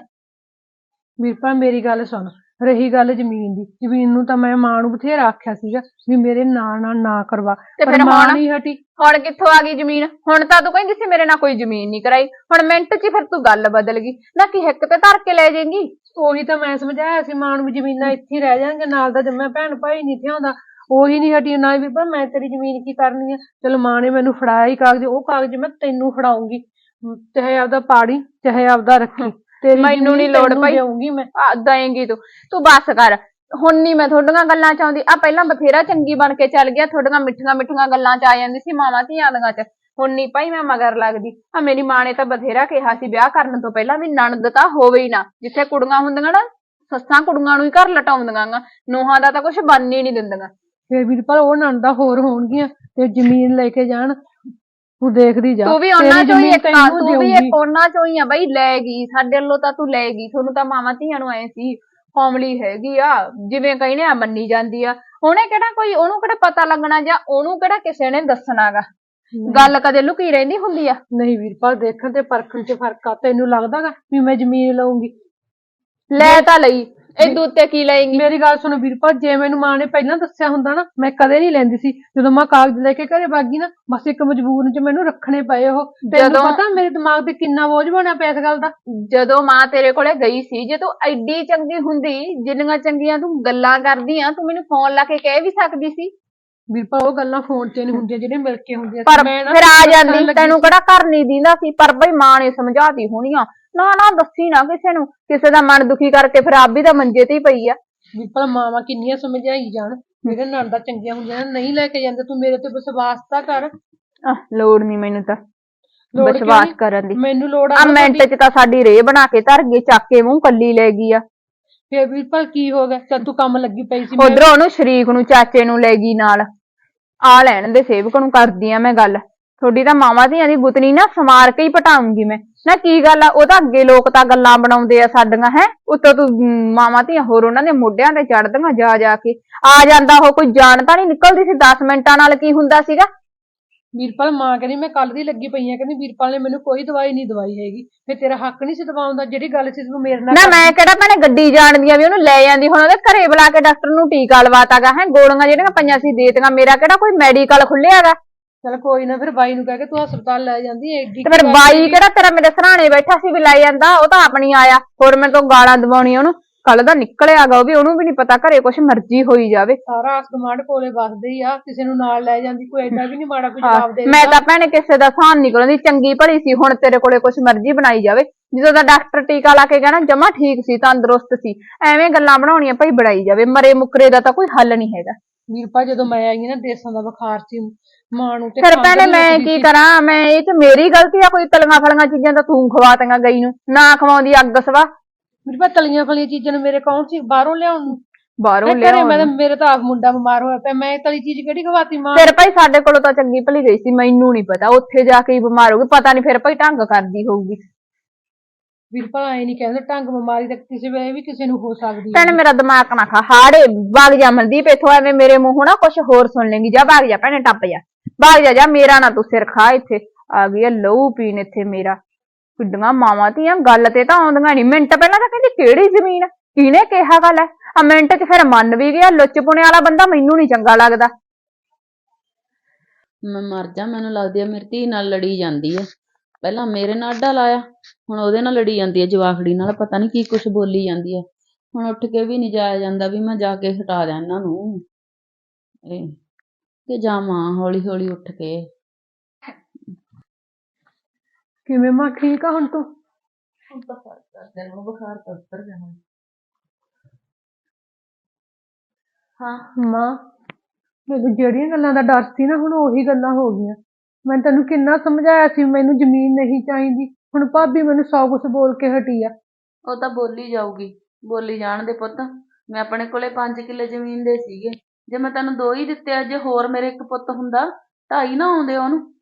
ਵੀਰਪਾਲ ਮੇਰੀ ਗੱਲ ਸੁਣ। ਰਹੀ ਗੱਲ ਜ਼ਮੀਨ ਦੀ। ਜ਼ਮੀਨ ਨੂੰ ਤਾਂ ਮੈਂ ਮਾਂ ਨੂੰ ਬਥੇਰਾ ਆਖਿਆ ਸੀਗਾ ਵੀ ਮੇਰੇ ਨਾਂ ਨਾਲ ਨਾ ਕਰਵਾ। ਤੇ ਪਰ ਫਿਰ ਮਾਂ ਹੁਣ? ਨਹੀਂ ਹਟੀ। ਹੁਣ ਕਿੱਥੋਂ ਆ ਗਈ ਜ਼ਮੀਨ? ਹੁਣ ਤਾਂ ਤੂੰ ਕਹਿੰਦੀ ਸੀ ਮੇਰੇ ਨਾਲ ਕੋਈ ਜ਼ਮੀਨ ਨਹੀਂ ਕਰਾਈ। ਹੁਣ ਮਿੰਟ 'ਚ ਹੀ ਫਿਰ ਤੂੰ ਗੱਲ ਬਦਲ ਗਈ। ਨਾ ਕਿ ਹਿੱਕ ਤੇ ਧਰ ਕੇ ਲੈ ਜਾਏਂਗੀ। ਉਹੀ ਤਾਂ ਮੈਂ ਸਮਝਾਇਆ ਸੀ ਮਾਂ ਨੂੰ ਵੀ ਜ਼ਮੀਨਾਂ ਇੱਥੇ ਹੀ ਰਹਿ ਜਾਣਗੇ ਨਾਲ ਦਾ ਜੰਮਿਆ ਭੈਣ ਭਾਈ ਨਹੀਂ ਥਿਆਉਂਦਾ ਉਹੀ ਨਹੀਂ ਹਟੀ ਨਾ ਵੀ ਪਰ ਮੈਂ ਤੇਰੀ ਜ਼ਮੀਨ ਕੀ ਕਰਨੀ ਆ? ਚਲੋ ਮਾਂ ਨੇ ਮੈਨੂੰ ਫੜਾਇਆ ਹੀ ਕਾਗਜ਼ ਉਹ ਕਾਗਜ਼ ਮੈਂ ਤੈਨੂੰ ਫੜਾਉਂਗੀ। ਚਾਹੇ ਆਪਦਾ ਪਾੜੀ ਚਾਹੇ ਆਪਦਾ ਰੱਖੀ। ਤੇਰੀ ਮੈਨੂੰ ਜ਼ਮੀਨ ਨੀ ਲੋੜ ਭਾਈ। ਦੇਊਂਗੀ ਮੈਂ। ਆ ਦਏਂਗੀ ਤੂੰ। ਤੂੰ ਬਸ ਕਰ। ਹੁਣ ਨਹੀਂ ਮੈਂ ਤੁਹਾਡੀਆਂ ਗੱਲਾਂ ਚ ਆਉਂਦੀ। ਆ ਪਹਿਲਾਂ ਬਥੇਰਾ ਚੰਗੀ ਬਣ ਕੇ ਚੱਲ ਗਿਆ। ਤੁਹਾਡੀਆਂ ਮਿੱਠੀਆਂ ਮਿੱਠੀਆਂ ਗੱਲਾਂ ਚ ਆ ਜਾਂਦੀ ਸੀ ਮਾਵਾਂ ਧੀਆਂ ਦੀਆਂ ਚ। ਹੁਣ ਨਹੀਂ ਭਾਈ ਮੈਂ ਮਗਰ ਲੱਗਦੀ। ਆ ਮੇਰੀ ਮਾਂ ਨੇ ਤਾਂ ਬਥੇਰਾ ਕਿਹਾ ਸੀ ਵਿਆਹ ਕਰਨ ਤੋਂ ਪਹਿਲਾਂ ਵੀ ਨਣਦ ਤਾਂ ਹੋਵੇ ਹੀ ਨਾ। ਜਿੱਥੇ ਕੁੜੀਆਂ ਹੁੰਦੀਆਂ ਨਾ ਸੱਸਾਂ ਕੁੜੀਆਂ ਨੂੰ ਹੀ ਘਰ ਲਟਾਉਂਦੀਆਂ ਗਾ। ਨੂੰਹਾਂ ਦਾ ਤਾਂ ਕੁਝ ਬੰਨ ਹੀ ਨਹੀਂ ਦਿੰਦੀਆਂ। ਫਿਰ ਵੀਰਪਾਲ ਉਹ ਨਣਦਾ ਹੋਰ ਹੋਣਗੀਆਂ ਤੇ ਜ਼ਮੀਨ ਲੈ ਕੇ ਜਾਣ। ਤੂੰ ਦੇਖਦੀ ਜਾ ਤੂੰ ਵੀ ਉਹਨਾਂ ਚੋਂ ਹੀ ਇੱਕ ਆ, ਤੂੰ ਵੀ। ਇੱਕ ਉਹਨਾਂ ਚੋਂ ਹੀ ਆ ਬਈ ਲੈ ਗਈ ਸਾਡੇ ਵੱਲੋਂ ਤਾਂ ਤੂੰ ਲੈ ਗਈ ਤੁਹਾਨੂੰ ਤਾਂ ਮਾਵਾਂ ਧੀਆਂ ਨੂੰ ਐ ਸੀ ਕੌਮਲੀ ਹੈਗੀ ਆ ਜਿਵੇਂ ਕਹਿੰਦੇ ਆ ਮੰਨੀ ਜਾਂਦੀ ਆ। ਉਹਨੇ ਕਿਹੜਾ ਕੋਈ ਉਹਨੂੰ ਕਿਹੜਾ ਪਤਾ ਲੱਗਣਾ ਜਾਂ ਉਹਨੂੰ ਕਿਹੜਾ ਕਿਸੇ ਨੇ ਦੱਸਣਾਗਾ ਗੱਲ ਕਦੇ ਲੁਕੀ ਰਹਿੰਦੀ ਹੁੰਦੀ ਆ? ਨਹੀਂ ਵੀਰਪਾਲ ਦੇਖਣ ਤੇ ਪਰਖਣ 'ਚ ਫ਼ਰਕ ਆ ਤੈਨੂੰ ਲੱਗਦਾਗਾ ਵੀ ਮੈਂ ਜ਼ਮੀਨ ਲਊਂਗੀ? ਲੈ ਤਾਂ ਲਈ। ਇਹ ਉੱਤੇ ਕੀ ਲਏਂਗੀ? ਮੇਰੀ ਗੱਲ ਸੁਣ ਵੀਰਪਾਲ ਜੇ ਮੈਨੂੰ ਮਾਂ ਨੇ ਪਹਿਲਾਂ ਦੱਸਿਆ ਹੁੰਦਾ ਨਾ ਮੈਂ ਕਦੇ ਨਹੀਂ ਲੈਂਦੀ ਸੀ। ਜਦੋਂ ਮੈਂ ਕਾਗਜ਼ ਲੈ ਕੇ ਘਰੇ ਭਾਗੀ ਨਾ ਬਸ ਇੱਕ ਮਜਬੂਰ 'ਚ ਮੈਨੂੰ ਰੱਖਣੇ ਪਏ ਉਹ। ਤੈਨੂੰ ਜਦੋਂ- ਪਤਾ ਮੇਰੇ ਦਿਮਾਗ ਤੇ ਕਿੰਨਾ ਬੋਝ ਬਣਿਆ ਪਿਆ ਇਸ ਗੱਲ ਦਾ? ਜਦੋਂ ਮਾਂ ਤੇਰੇ ਕੋਲੇ ਗਈ ਸੀ ਜੇ ਤੂੰ ਐਡੀ ਚੰਗੀ ਹੁੰਦੀ ਜਿੰਨੀਆਂ ਚੰਗੀਆਂ ਤੂੰ ਗੱਲਾਂ ਕਰਦੀ ਆ ਤੂੰ ਮੈਨੂੰ ਫੋਨ ਲਾ ਕੇ ਕਹਿ ਵੀ ਸਕਦੀ ਸੀ। ਵੀਰਪਾਲ ਉਹ ਗੱਲਾਂ ਫੋਨ 'ਚ ਨਹੀਂ ਹੁੰਦੀਆਂ ਜਿਹੜੀਆਂ ਮਿਲ ਕੇ ਹੁੰਦੀਆਂ ਪਰ ਮੈਂ ਨਾ ਫਿਰ ਆ ਜਾਂਦੀ ਲੱਗੀ ਤੈਨੂੰ ਕਿਹੜਾ ਘਰ ਨਹੀਂ ਦਿੰਦਾ ਸੀ ਪਰ ਬਈ ਮਾਂ ਨੇ ਸਮਝਾਤੀ ਹੋਣੀਆਂ। ਨਾ ਨਾ ਦੱਸੀ ਨਾ ਕਿਸੇ ਨੂੰ। ਕਿਸੇ ਦਾ ਮਨ ਦੁਖੀ ਕਰਕੇ ਫਿਰ ਆਪ ਵੀ ਤਾਂ ਮੰਜੇ ਤੇ ਹੀ ਪਈ ਆ। ਵੀਰਪਾਲ ਮਾਵਾਂ ਕਿੰਨੀਆਂ ਸਮਝਾਈ ਜਾਣ। ਮੇਰੇ ਨਾਲ ਦਾ ਚੰਗੀਆਂ ਹੁੰਦੀਆਂ ਨੇ, ਨਹੀਂ ਲੈ ਕੇ ਜਾਂਦੇ। ਤੂੰ ਮੇਰੇ ਤੇ ਵਿਸ਼ਵਾਸ ਤਾਂ ਕਰ। ਆਹ, ਲੋੜ ਨਹੀਂ ਮੈਨੂੰ ਤਾਂ। ਲੋੜ ਕਿਉਂ ਵਿਸ਼ਵਾਸ ਨੀ? ਕਰਨ ਦੀ। ਮੈਨੂੰ ਲੋੜ ਆ ਆ ਮਿੰਟ ਚ ਤਾਂ ਸਾਡੀ ਰੇਹ ਬਣਾ ਕੇ ਧਰ ਗਈ ਚੱਕ ਕੇ ਮੂੰਹ ਕੱਲੀ ਲੈ ਗਈ ਆ। ਫੇਰ ਵੀਰਪਾਲ ਕੀ ਹੋ ਗਿਆ? ਜਦ ਤੂੰ ਕੰਮ ਲੱਗੀ ਪਈ ਸੀ ਮੈਂ ਉਧਰੋਂ ਉਹਨੂੰ ਸ਼ਰੀਕ ਨੂੰ ਚਾਚੇ ਨੂੰ ਲੈ ਗਈ ਨਾਲ। ਆ ਲੈਣ ਦੇ ਸੇਵਕ ਨੂੰ ਕਰਦੀ ਆ ਮੈਂ ਗੱਲ। ਤੁਹਾਡੀ ਤਾਂ ਮਾਵਾਂ ਧੀਆਂ ਦੀ ਗੁੱਤਨੀ ਨਾ ਸਮਾਰ ਕੇ ਹੀ ਪਟਾਉਂਗੀ ਮੈਂ। ਨਾ ਕੀ ਗੱਲ ਆ ਉਹ ਤਾਂ ਅੱਗੇ ਲੋਕ ਤਾਂ ਗੱਲਾਂ ਬਣਾਉਂਦੇ ਆ ਸਾਡੀਆਂ ਹੈ? ਉੱਤੋਂ ਤੂੰ ਮਾਵਾਂ ਧੀਆਂ ਹੋਰ ਉਹਨਾਂ ਦੇ ਮੋਢਿਆਂ ਤੇ ਚੜਦੀਆਂ ਜਾ ਜਾ ਕੇ। ਆ ਜਾਂਦਾ ਉਹ ਕੋਈ ਜਾਨ ਤਾਂ ਨਹੀਂ ਨਿਕਲਦੀ ਸੀ 10 ਮਿੰਟਾਂ ਨਾਲ ਕੀ ਹੁੰਦਾ ਸੀਗਾ? ਵੀਰਪਾਲ ਮਾਂ ਕਹਿੰਦੀ ਮੈਂ ਕੱਲ ਦੀ ਲੱਗੀ ਪਈ ਆ। ਕਹਿੰਦੀ ਵੀਰਪਾਲ ਨੇ ਮੈਨੂੰ ਕੋਈ ਦਵਾਈ ਨਹੀਂ ਦਵਾਈ ਹੈਗੀ। ਫੇਰ ਤੇਰਾ ਹੱਕ ਨਹੀਂ ਸੀ ਦਵਾਉਂਦਾ ਜਿਹੜੀ ਗੱਲ ਸੀ ਤੂੰ ਮੇਰੇ ਨਾਲ ਨਾ ਮੈਂ ਕਿਹੜਾ ਭੈਣੇ ਗੱਡੀ ਜਾਣਦੀ ਆ ਵੀ ਉਹਨੂੰ ਲੈ ਜਾਂਦੀ ਹੁਣ ਉਹਦੇ ਘਰੇ ਬੁਲਾ ਕੇ ਡਾਕਟਰ ਨੂੰ ਟੀਕਾ ਲਵਾਤਾਗਾ ਹੈ? ਗੋਲੀਆਂ ਜਿਹੜੀਆਂ ਪਈਆਂ ਸੀ ਦੇਤੀਆਂ ਮੇਰਾ ਕਿਹੜਾ ਕੋਈ ਮੈਡੀਕਲ ਖੁੱਲਿਆਗਾ ਚਲ ਕੋਈ ਨਾ ਫਿਰ ਬਾਈ ਨੂੰ ਕਹਿ ਕੇ ਤੂੰ ਹਸਪਤਾਲ ਲੈ ਜਾਂਦੀ ਐਡੀ ਤੇ ਫਿਰ ਬਾਈ ਕਿਹੜਾ ਤੇਰਾ ਮੇਰੇ ਸਰਾਣੇ ਬੈਠਾ ਸੀ ਵੀ ਲੈ ਜਾਂਦਾ ਉਹ ਤਾਂ ਆਪਣੀ ਆਇਆ। ਹੋਰ ਮੇਰੇ ਤੋਂ ਗਾਲਾਂ ਦਵਾਉਣੀਆਂ ਉਹਨੂੰ। ਕੱਲ ਦਾ ਨਿਕਲਿਆਗਾ ਉਹ ਵੀ ਉਹਨੂੰ ਵੀ ਨਹੀਂ ਪਤਾ ਘਰੇ ਕੁਛ ਮਰਜ਼ੀ ਹੋਈ ਜਾਵੇ। ਸਾਰਾ ਆਸ ਗੁਆਂਢ ਕੋਲੇ ਵੱਸਦੇ ਹੀ ਆ ਕਿਸੇ ਨੂੰ ਨਾਲ ਲੈ ਜਾਂਦੀ ਕੋਈ ਐਡਾ ਵੀ ਨਹੀਂ ਮਾੜਾ ਕੋਈ ਜਵਾਬ ਦੇ ਮੈਂ ਤਾਂ ਭੈਣੇ ਕਿਸੇ ਦਾ ਸਾਨ ਨਿਕਲਦੀ ਚੰਗੀ ਭਲੀ ਸੀ ਹੁਣ ਤੇਰੇ ਕੋਲੇ ਕੁਛ ਮਰਜ਼ੀ ਬਣਾਈ ਜਾਵੇ। ਜਦੋਂ ਦਾ ਡਾਕਟਰ ਟੀਕਾ ਲਾ ਕੇ ਕਹਿਣਾ ਜਮਾ ਠੀਕ ਸੀ ਤੰਦਰੁਸਤ ਸੀ। ਐਵੇਂ ਗੱਲਾਂ ਬਣਾਉਣੀਆਂ ਭਾਈ ਬਣਾਈ ਜਾਵੇ ਮਰੇ ਮੁਕਰੇ ਦਾ ਤਾਂ ਕੋਈ ਹੱਲ ਨਹੀਂ ਹੈਗਾ। ਵੀਰਪਾ ਜਦੋਂ ਮੈਂ ਆਈ ਨਾ ਦੇਸਾਂ ਦਾ ਬੁਖਾਰ ਸੀ ਮਾਂ ਨੂੰ ਤੇ ਫਿਰ ਖੰਘ ਭੈਣੇ ਮੈਂ ਲੱਗਦੀ ਕੀ ਸੀ। ਕਰਾਂ? ਮੈਂ ਇਹ ਚ ਮੇਰੀ ਗਲਤੀ ਆ ਕੋਈ ਤਲੀਆਂ ਫਲੀਆਂ ਚੀਜ਼ਾਂ ਤਾਂ ਤੂੰ ਖਵਾਤੀਆਂ ਗਈ ਨੂੰ। ਨਾ ਖਵਾਉਂਦੀ ਅੱਗ ਸਵਾ। ਵੀਰਪਾ ਤਲੀਆਂ ਫਲੀਆਂ ਚੀਜ਼ਾਂ ਨੂੰ ਮੇਰੇ ਕੌਣ ਸੀ? ਬਾਹਰੋਂ ਲਿਆਉਣ ਨੂੰ। ਬਾਹਰੋਂ ਮੈਂ ਘਰੇ ਮੈਂ ਤਾਂ ਮੇਰੇ ਤਾਂ ਆਪ ਮੁੰਡਾ ਬਿਮਾਰ ਹੋਇਆ ਪਿਆ। ਮੈਂ ਤਲੀ ਚੀਜ਼ ਕਿਹੜੀ ਖਵਾਤੀ ਮਾਂ ਫਿਰ ਭਾਈ ਸਾਡੇ ਕੋਲੋਂ ਤਾਂ ਚੰਗੀ ਭਲੀ ਗਈ ਸੀ ਮੈਨੂੰ ਨਹੀਂ ਪਤਾ। ਉੱਥੇ ਜਾ ਕੇ ਹੀ ਬਿਮਾਰ ਹੋ ਗਈ। ਪਤਾ ਨਹੀਂ ਫਿਰ ਭਾਈ ਢੰਗ ਕਰਦੀ ਹੋਊਗੀ। ਵੀਰਪਾ ਐ ਨਹੀਂ ਕਹਿੰਦੇ ਢੰਗ ਬਿਮਾਰੀ ਤਾਂ ਕਿਸੇ ਵੇਲੇ ਵੀ ਕਿਸੇ ਨੂੰ ਹੋ ਸਕਦੀ ਹੈ। ਭੈਣੇ ਮੇਰਾ ਦਿਮਾਗ ਨਾ ਖਾ ਹਾੜੇ ਵਗ ਜਾ ਮਨਦੀਪ ਇਥੋਂ ਐਵੇਂ ਮੇਰੇ ਮੂੰਹੋਂ ਨਾ ਕੁਝ ਹੋਰ ਸੁਣ ਲੇਂਗੀ। ਜਾ ਵਗ ਜਾ ਭੈਣੇ ਟੱਪ ਜਾ। ਵਗ ਜਾ ਜਾ ਮੇਰਾ ਨਾ ਤੂੰ ਸਿਰ ਖਾ ਇੱਥੇ। ਆ ਗਈ ਆ ਲਹੂ ਪੀਣ ਇੱਥੇ ਮੇਰਾ। ਕਿੱਡੀਆਂ ਮਾਵਾਂ ਧੀਆਂ ਗੱਲ ਤੇ ਤਾਂ ਆਉਂਦੀਆਂ ਨਹੀਂ ਮਿੰਟ ਪਹਿਲਾਂ ਤਾਂ ਕਹਿੰਦੀ ਕਿਹੜੀ ਜ਼ਮੀਨ ਕਿਹਨੇ ਕਿਹਾ ਗੱਲ ਐ ਆ ਮਿੰਟ 'ਚ ਫਿਰ ਮੰਨ ਵੀ ਗਿਆ ਲੁੱਚਪੁਣੇ ਵਾਲਾ ਬੰਦਾ ਮੈਨੂੰ ਨਹੀਂ ਚੰਗਾ ਲੱਗਦਾ। ਮੈਂ ਮਰ ਜਾ ਮੈਨੂੰ ਲੱਗਦੀ ਆ ਮੇਰੀ ਧੀ ਨਾਲ ਲੜੀ ਜਾਂਦੀ ਆ। ਪਹਿਲਾਂ ਮੇਰੇ ਨਾਲ ਅੱਡਾ ਲਾਇਆ। ਹੁਣ ਉਹਦੇ ਨਾਲ ਲੜੀ ਜਾਂਦੀ ਆ ਜਵਾਖੜੀ ਨਾਲ ਪਤਾ ਨਹੀਂ ਕੀ ਕੁਛ ਬੋਲੀ ਜਾਂਦੀ ਆ ਹੁਣ ਉੱਠ ਕੇ ਵੀ ਨਹੀਂ ਜਾਇਆ ਜਾਂਦਾ ਵੀ ਮੈਂ ਜਾ ਕੇ ਹਟਾ ਦਿਆਂ ਇਹਨਾਂ ਨੂੰ। ਇਹ ਕਿ ਜਾਵਾਂ ਹੌਲੀ ਹੌਲੀ ਉੱਠ ਕੇ। ਕਿਵੇਂ ਮਾਂ ਠੀਕ ਆ ਹੁਣ ਤੂੰ? ਹੁਣ ਤਾਂ ਫ਼ਰਕ ਕਰਦੇ ਨੂੰ ਬੁਖਾਰ ਤਾਂ ਉਤਰ ਗਿਆ ਹੁਣ। ਹਾਂ। ਮਾਂ ਮੈਨੂੰ ਜਿਹੜੀਆਂ ਗੱਲਾਂ ਦਾ ਡਰ ਸੀ ਨਾ ਹੁਣ ਉਹੀ ਗੱਲਾਂ ਹੋ ਗਈਆਂ। ਮੈਂ ਤੈਨੂੰ ਕਿੰਨਾ ਸਮਝਾਇਆ ਸੀ ਮੈਨੂੰ ਜ਼ਮੀਨ ਨਹੀਂ ਚਾਹੀਦੀ। ਹੁਣ ਭਾਬੀ ਮੈਨੂੰ ਸੌ ਕੁਛ ਬੋਲ ਕੇ ਹਟੀ ਆ। ਉਹ ਤਾਂ ਬੋਲੀ ਜਾਊਗੀ। ਬੋਲੀ ਜਾਣ ਦੇ ਪੁੱਤ ਮੈਂ ਆਪਣੇ ਕੋਲੇ 5 ਕਿੱਲੇ ਜ਼ਮੀਨ ਦੇ ਸੀਗੇ। ਜੇ ਮੈਂ ਤੈਨੂੰ ਦੋ ਹੀ ਦਿੱਤੇ ਆ ਜੇ ਹੋਰ ਮੇਰੇ ਇੱਕ ਪੁੱਤ ਹੁੰਦਾ ਢਾਈ ਨਾ ਆਉਂਦੇ ਉਹਨੂੰ।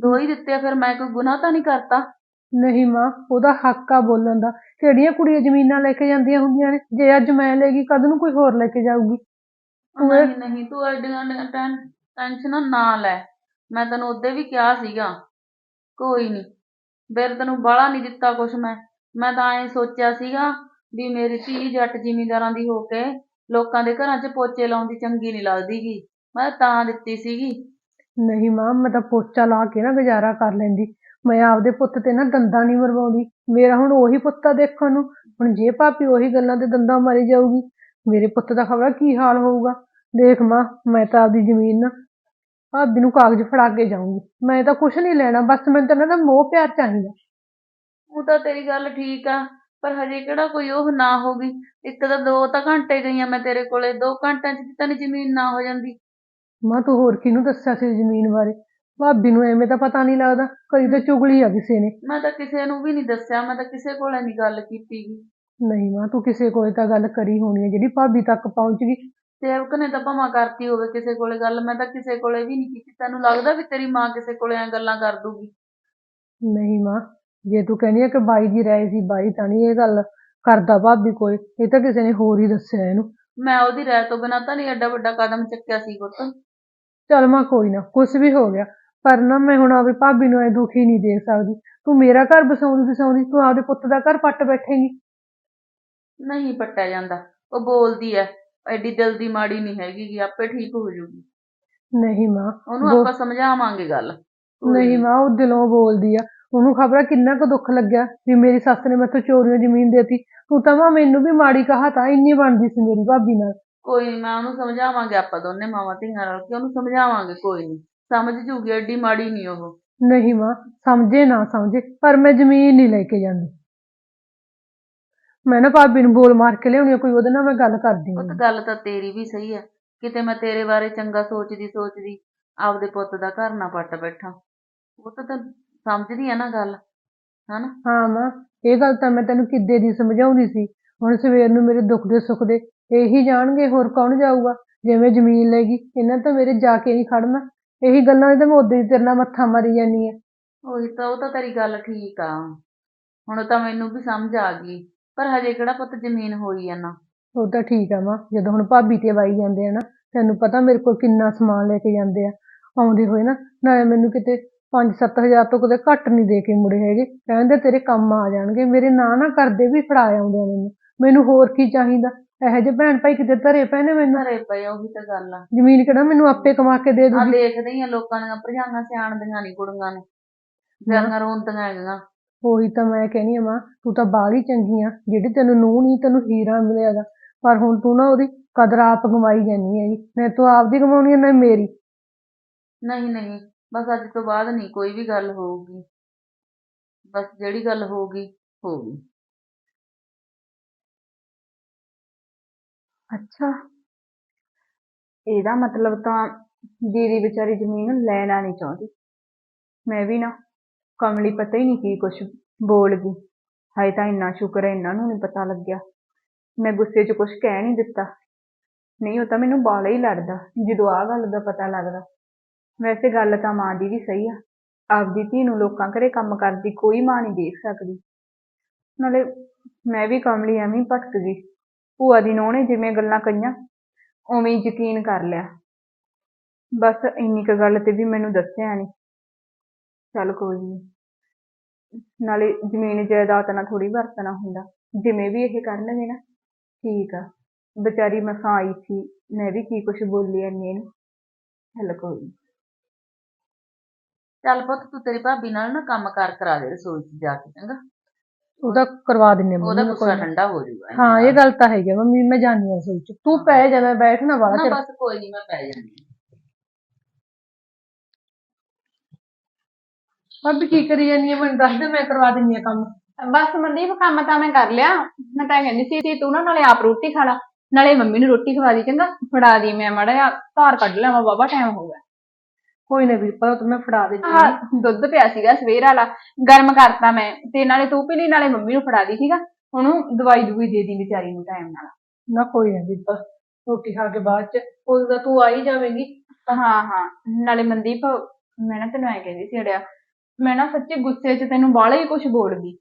ਦੋ ਹੀ ਦਿੱਤੇ ਆ ਫਿਰ ਮੈਂ ਕੋਈ ਗੁਨਾਹ ਤਾਂ ਨਹੀਂ ਕਰਤਾ? ਨਹੀਂ ਮਾਂ ਉਹਦਾ ਹੱਕ ਆ ਬੋਲਣ ਦਾ। ਕਿਹੜੀਆਂ ਕੁੜੀਆਂ ਜ਼ਮੀਨਾਂ ਲੈ ਕੇ ਜਾਂਦੀਆਂ ਹੁੰਦੀਆਂ ਨੇ? ਜੇ ਅੱਜ ਮੈਂ ਲੈ ਗਈ ਕਦ ਨੂੰ ਕੋਈ ਹੋਰ ਲੈ ਕੇ ਜਾਊਗੀ। ਤੂੰ ਇਹ- ਨਹੀਂ ਨਹੀਂ ਤੂੰ ਐਡੀਆਂ ਟੈਨਸ਼ਨ ਨਾ ਲੈ। ਮੈਂ ਤੈਨੂੰ ਉਹਦੇ ਵੀ ਕਿਹਾ ਸੀਗਾ। ਕੋਈ ਨਹੀਂ। ਫਿਰ ਤੈਨੂੰ ਬਾਹਲਾ ਨਹੀਂ ਦਿੱਤਾ ਕੁਛ ਮੈਂ। ਮੈਂ ਤਾਂ ਐਂ ਸੋਚਿਆ ਸੀਗਾ ਵੀ ਮੇਰੀ ਧੀ ਜੱਟ ਜ਼ਿਮੀਂਦਾਰਾਂ ਦੀ ਹੋ ਕੇ ਲੋਕਾਂ ਦੇ ਘਰਾਂ 'ਚ ਪੋਚੇ ਲਾਉਂਦੀ ਚੰਗੀ ਨਹੀਂ ਲੱਗਦੀਗੀ। ਮੈਂ ਤਾਂ ਦਿੱਤੀ ਸੀਗੀ। ਨਹੀਂ ਮਾਂ, ਮੈਂ ਤਾਂ ਪੋਚਾ ਲਾ ਕੇ ਨਾ ਗੁਜ਼ਾਰਾ ਕਰ ਲੈਂਦੀ। ਮੈਂ ਆਪਦੇ ਪੁੱਤ ਤੇ ਨਾ ਦੰਦਾਂ ਨਹੀਂ ਮਰਵਾਉਂਦੀ। ਮੇਰਾ ਹੁਣ ਉਹੀ ਪੁੱਤ ਆ ਦੇਖਣ ਨੂੰ। ਹੁਣ ਜੇ ਭਾਪੀ ਉਹੀ ਗੱਲਾਂ ਤੇ ਦੰਦਾਂ ਮਾਰੀ ਜਾਊਗੀ, ਮੇਰੇ ਪੁੱਤ ਦਾ ਖਬਰ ਕੀ ਹਾਲ ਹੋਊਗਾ? ਦੇਖ ਮਾਂ, ਮੈਂ ਤਾਂ ਆਪਦੀ ਜ਼ਮੀਨ ਨਾ ਭਾਬੀ ਨੂੰ ਕਾਗਜ਼ ਫੜਾ ਕੇ ਜਾਊਂਗੀ। ਮੈਂ ਤਾਂ ਕੁਝ ਨਹੀਂ ਲੈਣਾ ਬਸ ਮੈਨੂੰ ਤਾਂ ਇਹਨਾਂ ਦਾ ਮੋਹ ਪਿਆਰ ਚਾਹੀਦਾ। ਉਹ ਤਾਂ ਤੇਰੀ ਗੱਲ ਠੀਕ ਆ ਪਰ ਹਜੇ ਕਿਹੜਾ ਕੋਈ ਉਹ ਨਾ ਹੋਗੀ ਇੱਕ ਤਾਂ ਦੋ ਤਾਂ ਘੰਟੇ ਗਈਆਂ ਮੈਂ ਤੇਰੇ ਕੋਲੇ ਦੋ ਘੰਟਿਆਂ ਚ ਤਾਂ ਨਹੀਂ ਜ਼ਮੀਨ ਨਾ ਹੋ ਜਾਂਦੀ। ਮਾਂ ਤੂੰ ਹੋਰ ਕਿਹਨੂੰ ਦੱਸਿਆ ਸੀ ਜ਼ਮੀਨ ਬਾਰੇ? ਭਾਬੀ ਨੂੰ ਐਵੇਂ ਤਾਂ ਪਤਾ ਨਹੀਂ ਲੱਗਦਾ ਕਦੀ ਤਾਂ ਚੁਗਲੀ ਆ ਕਿਸੇ ਨੇ। ਮੈਂ ਤਾਂ ਕਿਸੇ ਨੂੰ ਵੀ ਨਹੀਂ ਦੱਸਿਆ ਮੈਂ ਤਾਂ ਕਿਸੇ ਕੋਲੇ ਨਹੀਂ ਗੱਲ ਕੀਤੀ ਗੀ। ਨਹੀਂ ਮਾਂ ਤੂੰ ਕਿਸੇ ਕੋਲ ਤਾਂ ਗੱਲ ਕਰੀ ਹੋਣੀ ਹੈ ਜਿਹੜੀ ਭਾਬੀ ਤੱਕ ਪਹੁੰਚ ਗਈ। ਸੇਵਕ ਨੇ ਤਾਂ ਭਾਵੇਂ ਕਰਤੀ ਹੋਵੇ ਕਿਸੇ ਕੋਲੇ ਗੱਲ ਮੈਂ ਤਾਂ ਕਿਸੇ ਕੋਲੇ ਵੀ ਨਹੀਂ ਕੀਤੀ। ਤੈਨੂੰ ਲੱਗਦਾ ਵੀ ਤੇਰੀ ਮਾਂ ਕਿਸੇ ਕੋਲੇ ਐ ਗੱਲਾਂ ਕਰ ਦੂਗੀ? ਨਹੀਂ ਮਾਂ ਜੇ ਤੂੰ ਕਹਿੰਦੀ ਹੈ ਕਿ ਬਾਈ ਦੀ ਰਾਏ ਸੀ ਬਾਈ ਤਾਂ ਨਹੀਂ ਇਹ ਗੱਲ ਕਰਦਾ ਭਾਬੀ ਕੋਈ ਇਹ ਤਾਂ ਕਿਸੇ ਨੇ ਹੋਰ ਹੀ ਦੱਸਿਆ ਇਹਨੂੰ। ਮੈਂ ਉਹਦੀ ਰਾਏ ਤੋਂ ਬਿਨਾਂ ਤਾਂ ਨਹੀਂ ਐਡਾ ਵੱਡਾ ਕਦਮ ਚੱਕਿਆ ਸੀ ਪੁੱਤ। ਚੱਲ ਮਾਂ ਕੋਈ ਨਾ ਕੁਛ ਵੀ ਹੋ ਗਿਆ। ਪਰ ਨਾ ਮੈਂ ਹੁਣ ਆਪਣੀ ਭਾਬੀ ਨੂੰ ਐ ਦੁਖੀ ਨਹੀਂ ਦੇਖ ਸਕਦੀ। ਤੂੰ ਮੇਰਾ ਘਰ ਬਸਾਉਂਦੀ ਬਸਾਉਂਦੀ ਤੂੰ ਆਪਦੇ ਪੁੱਤ ਦਾ ਘਰ ਪੱਟ ਬੈਠੇਂਗੀ। ਨਹੀਂ ਪੱਟਿਆ ਜਾਂਦਾ ਉਹ ਬੋਲਦੀ ਐ। ਐਡੀ ਦਿਲ ਦੀ ਮਾੜੀ ਨਹੀਂ ਹੈਗੀ ਗੀ ਆਪੇ ਠੀਕ ਹੋ ਜਾਊਗੀ ਨਹੀਂ ਮਾਂ ਉਹਨੂੰ ਆਪਾਂ ਸਮਝਾਵਾਂਗੇ ਗੱਲ। ਨਹੀਂ ਮਾਂ ਉਹ ਦਿਲੋਂ ਬੋਲਦੀ ਆ। ਉਹਨੂੰ ਖਬਰ ਕਿੰਨਾ ਕੁ ਦੁੱਖ ਲੱਗਿਆ ਵੀ ਮੇਰੀ ਸੱਸ ਨੇ ਮੈਥੋਂ ਚੋਰੀਆਂ ਜ਼ਮੀਨ ਦੇਤੀ। ਤੂੰ ਤਾਂ ਮਾਂ ਮੈਨੂੰ ਵੀ ਮਾੜੀ ਕਹਾ ਤਾਂ ਇੰਨੀ ਬਣਦੀ ਸੀ ਮੇਰੀ ਭਾਬੀ ਨਾਲ। ਕੋਈ ਨੀ ਮੈਂ ਉਹਨੂੰ ਸਮਝਾਵਾਂਗੇ ਆਪਾਂ ਦੋਨੇ ਮਾਵਾਂ ਧੀਆਂ ਰਲ ਕੇ ਉਹਨੂੰ ਸਮਝਾਵਾਂਗੇ ਕੋਈ ਨਹੀਂ ਸਮਝ ਜੂਗੀ ਐਡੀ ਮਾੜੀ ਨਹੀਂ ਉਹ। ਨਹੀਂ ਮਾਂ ਸਮਝੇ ਨਾ ਸਮਝੇ ਪਰ ਮੈਂ ਜ਼ਮੀਨ ਨਹੀਂ ਲੈ ਕੇ ਜਾਂਦੀ। ਮੈਂ ਨਾ ਭਾਬੀ ਨੂੰ ਬੋਲ ਮਾਰ ਕੇ ਲਿਆਉਣੀ ਆ ਕੋਈ ਉਹਦੇ ਨਾਲ ਮੈਂ ਗੱਲ ਕਰਦੀ ਹਾਂ। ਗੱਲ ਤਾਂ ਤੇਰੀ ਵੀ ਸਹੀ ਹੈ ਕਿਤੇ ਮੈਂ ਤੇਰੇ ਬਾਰੇ ਚੰਗਾ ਸੋਚਦੀ ਸੋਚਦੀ ਆਪਦੇ ਪੁੱਤ ਦਾ ਘਰ ਨਾ ਪੱਟ ਬੈਠਾ। ਉਹ ਤਾਂ ਤਾਂ ਸਮਝਦੀ ਆ ਨਾ ਗੱਲ ਹਨਾ? ਹਾਂ ਮਾਂ ਇਹ ਗੱਲ ਤਾਂ ਮੈਂ ਤੈਨੂੰ ਕਿੱਦੇ ਦੀ ਸਮਝਾਉਂਦੀ ਸੀ? ਹੁਣ ਸਵੇਰ ਨੂੰ ਮੇਰੇ ਦੁੱਖ ਦੇ ਸੁੱਖ ਦੇ ਇਹੀ ਜਾਣਗੇ ਹੋਰ ਕੌਣ ਜਾਊਗਾ? ਜਿਵੇਂ ਜ਼ਮੀਨ ਲੈ ਗਈ ਇਹਨਾਂ ਤਾਂ ਮੇਰੇ ਜਾ ਕੇ ਨਹੀਂ ਖੜਨਾ। ਇਹੀ ਗੱਲਾਂ ਤੇ ਮੈਂ ਉਦੋਂ ਹੀ ਤੇਰੇ ਨਾਲ ਮੱਥਾ ਮਾਰੀ ਜਾਨੀ ਆ। ਉਹੀ ਤਾਂ ਉਹ ਤਾਂ ਤੇਰੀ ਗੱਲ ਠੀਕ ਆ। ਹੁਣ ਤਾਂ ਮੈਨੂੰ ਵੀ ਸਮਝ ਆ ਗਈ। ਪਰ ਹਜੇ ਕਿਹੜਾ ਪੁੱਤ ਜ਼ਮੀਨ ਹੋਈ ਆ ਨਾ। ਉਹ ਤਾਂ ਠੀਕ ਆ ਮਾਂ ਜਦੋਂ ਹੁਣ ਭਾਬੀ ਤੇ ਵਾਈ ਜਾਂਦੇ ਆ ਨਾ ਤੈਨੂੰ ਪਤਾ ਮੇਰੇ ਕੋਲ ਕਿੰਨਾ ਸਮਾਨ ਲੈ ਕੇ ਜਾਂਦੇ ਆ। ਆਉਂਦੇ ਹੋਏ ਨਾ ਨਾਲੇ ਮੈਨੂੰ ਕਿਤੇ 5-7000 ਤੋਂ ਕਦੇ ਘੱਟ ਨਹੀਂ ਦੇ ਕੇ ਮੁੜੇ ਹੈਗੇ। ਕਹਿੰਦੇ ਤੇਰੇ ਕੰਮ ਆ ਜਾਣਗੇ ਮੇਰੇ ਨਾਂ ਨਾ ਕਰਦੇ ਵੀ ਫੜਾ ਆਉਂਦੇ ਆ ਮੈਨੂੰ। ਮੈਨੂੰ ਹੋਰ ਕੀ ਚਾਹੀਦਾ? ਇਹੋ ਜਿਹੇ ਭੈਣ ਭਾਈ ਕਿਤੇ ਧਰੇ ਪਏ ਨੇ ਮੈਨੂੰ। ਘਰੇ ਪਏ ਉਹੀ ਤਾਂ ਗੱਲ ਆ। ਜ਼ਮੀਨ ਕਿਹੜਾ ਮੈਨੂੰ ਆਪੇ ਕਮਾ ਕੇ ਦੇ ਆ ਦੂਗੀ। ਦੇਖਦੇ ਹੀ ਆ ਲੋਕਾਂ ਦੀਆਂ ਭਰਜਾਈਆਂ ਸਿਆਣਦੀਆਂ ਨਹੀਂ ਕੁੜੀਆਂ ਨੂੰ। ਜਾਨਾਂ ਰੋਂਦੀਆਂ ਹੈਗੀਆਂ। ਉਹੀ ਤਾਂ ਮੈਂ ਕਹਿੰਦੀ ਆ ਮਾਂ ਤੂੰ ਤਾਂ ਬਾਹਲੀ ਚੰਗੀ ਆ ਜਿਹੜੀ ਤੈਨੂੰ ਨੂੰਹ ਨਹੀਂ ਤੈਨੂੰ ਹੀਰਾ ਮਿਲਿਆਗਾ ਪਰ ਹੁਣ ਤੂੰ ਨਾ ਉਹਦੀ ਕਦਰ ਆਪ ਕਮਾਈ ਜਾਨੀ ਹੈਗੀ ਨਾ ਤੂੰ ਆਪਦੀ ਕਮਾਉਣੀ ਹੈ ਨਾ ਮੇਰੀ। ਨਹੀਂ ਨਹੀਂ ਬਸ ਅੱਜ ਤੋਂ ਬਾਅਦ ਨਹੀਂ ਕੋਈ ਵੀ ਗੱਲ ਹੋਊਗੀ। ਬਸ ਜਿਹੜੀ ਗੱਲ ਹੋਊਗੀ ਹੋਊਗੀ। ਅੱਛਾ। ਇਹਦਾ ਮਤਲਬ ਤਾਂ ਦੀਦੀ ਵਿਚਾਰੀ ਜ਼ਮੀਨ ਲੈਣਾ ਨਹੀਂ ਚਾਹੁੰਦੀ। ਮੈਂ ਵੀ ਨਾ ਕਮਲੀ ਪਤਾ ਹੀ ਨਹੀਂ ਕੀ ਕੁਛ ਬੋਲ ਗਈ। ਹਾਏ ਤਾਂ ਇੰਨਾ ਸ਼ੁਕਰ ਹੈ, ਇਹਨਾਂ ਨੂੰ ਨਹੀਂ ਪਤਾ ਲੱਗਿਆ। ਮੈਂ ਗੁੱਸੇ 'ਚ ਕੁਛ ਕਹਿ ਨਹੀਂ ਦਿੱਤਾ। ਨਹੀਂ, ਉਹ ਤਾਂ ਮੈਨੂੰ ਬਾਲਾ ਹੀ ਲੜਦਾ, ਜਦੋਂ ਆਹ ਗੱਲ ਦਾ ਪਤਾ ਲੱਗਦਾ। ਵੈਸੇ ਗੱਲ ਤਾਂ ਮਾਂ ਦੀ ਵੀ ਸਹੀ ਆ। ਆਪਦੀ ਧੀ ਨੂੰ ਲੋਕਾਂ ਘਰੇ ਕੰਮ ਕਰਦੀ ਕੋਈ ਮਾਂ ਨਹੀਂ ਦੇਖ ਸਕਦੀ। ਨਾਲੇ ਮੈਂ ਵੀ ਕਮਲੀ ਐਵੇਂ ਹੀ ਭਟਕ ਗਈ। ਭੂਆ ਦੀ ਨੋਹ ਨੇ ਜਿਵੇਂ ਗੱਲਾਂ ਕਹੀਆਂ, ਉਵੇਂ ਹੀ ਯਕੀਨ ਕਰ ਲਿਆ। ਬਸ ਇੰਨੀ ਕੁ ਗੱਲ ਤੇ ਵੀ ਮੈਨੂੰ ਦੱਸਿਆ ਨਹੀਂ ਚੱਲ ਕੋਈ ਨਹੀਂ ਨਾਲੇ ਜ਼ਮੀਨ ਜਾਇਦਾਦ ਨਾਲ ਥੋੜੀ ਵਰਤਣਾ ਹੁੰਦਾ। ਜਿਵੇਂ ਵੀ ਇਹ ਕਰਨਗੇ ਨਾ ਠੀਕ ਆ। ਵਿਚਾਰੀ ਮਸਾਂ ਆਈ ਸੀ ਮੈਂ ਵੀ ਕੀ ਕੁਛ ਬੋਲੀ ਐਨੀ ਇਹਨੂੰ। ਚੱਲ ਕੋਈ ਨੀ। ਚੱਲ ਪੁੱਤ ਤੂੰ ਤੇਰੀ ਭਾਬੀ ਨਾਲ ਨਾ ਕੰਮ ਕਾਰ ਕਰਾ ਦੇ ਰਸੋਈ 'ਚ ਜਾ ਕੇ ਚੰਗਾ? ਉਹਦਾ ਕਰਵਾ ਦਿੰਨੇ ਉਹਦਾ ਮੰਮੀ ਨੂੰ ਗੁੱਸਾ ਕੋਈ ਨਾ। ਠੰਡਾ ਹੋ ਜਾਊਗਾ। ਹਾਂ ਇਹ ਗੱਲ ਤਾਂ ਹੈਗੀ ਆ, ਮੰਮੀ ਮੈਂ ਜਾਣੀ ਆ ਸੋਚ ਤੂੰ ਪੈ ਜਾ ਮੈਂ ਬੈਠਣਾ ਵਾਲਾ ਨਾ ਚਿਰ ਬਸ ਕੋਈ ਨਹੀਂ ਮੈਂ ਪੈ ਜਾਂਦੀ ਭਾਬੀ ਕੀ ਕਰੀ ਜਾਨੀ ਆ? ਮੈਨੂੰ ਦੱਸ ਦੇ ਮੈਂ ਕਰਵਾ ਦਿੰਨੀ ਆ ਕੰਮ। ਬਸ ਮਨਦੀਪ ਕੰਮ ਤਾਂ ਮੈਂ ਕਰ ਲਿਆ। ਮੈਂ ਤਾਂ ਕਹਿੰਦੀ ਸੀ ਕਿ ਤੂੰ ਨਾ ਨਾਲੇ ਆਪ ਰੋਟੀ ਖਾ ਲਾ। ਨਾਲੇ ਮੰਮੀ ਨੂੰ ਰੋਟੀ ਖਵਾ ਦੀ ਚੰਗਾ? ਫੜਾ ਦੀ ਮੈਂ ਮਾੜਾ ਜਿਹਾ। ਧਾਰ ਕੱਢ ਲਿਆਵਾਂ ਬਾਬਾ ਟਾਈਮ ਹੋ ਗਿਆ। ਕੋਈ ਨਾ ਵੀ ਪਰ ਮੈਂ ਫੜਾ ਦੇ ਆਹ ਦੁੱਧ ਪਿਆ ਸੀਗਾ ਸਵੇਰ ਵਾਲਾ। ਗਰਮ ਕਰਤਾ ਮੈਂ। ਤੇ ਨਾਲੇ ਤੂੰ ਪੀ ਲਈ ਨਾਲੇ ਮੰਮੀ ਨੂੰ ਫੜਾ ਦੀ ਸੀਗਾ ਉਹਨੂੰ ਦਵਾਈ ਦੂਈ ਦੇ ਦੀ ਵਿਚਾਰੀ ਨੂੰ ਟਾਈਮ ਨਾਲ। ਨਾ ਕੋਈ ਨਾ ਵੀ ਬਸ ਰੋਟੀ ਖਾ ਕੇ ਬਾਅਦ ਚ। ਉਦੋਂ ਤਾਂ ਤੂੰ ਆ ਹੀ ਜਾਵੇਂਗੀ। ਹਾਂ ਹਾਂ। ਨਾਲੇ ਮਨਦੀਪ ਮੈਂ ਨਾ ਤੈਨੂੰ ਐ ਕਹਿੰਦੀ ਸੀ ਅੜਿਆ ਮੈਂ ਨਾ ਸੱਚੀ ਗੁੱਸੇ 'ਚ ਤੈਨੂੰ ਬਾਹਲਾ ਹੀ ਕੁਝ ਬੋਲ ਗਈ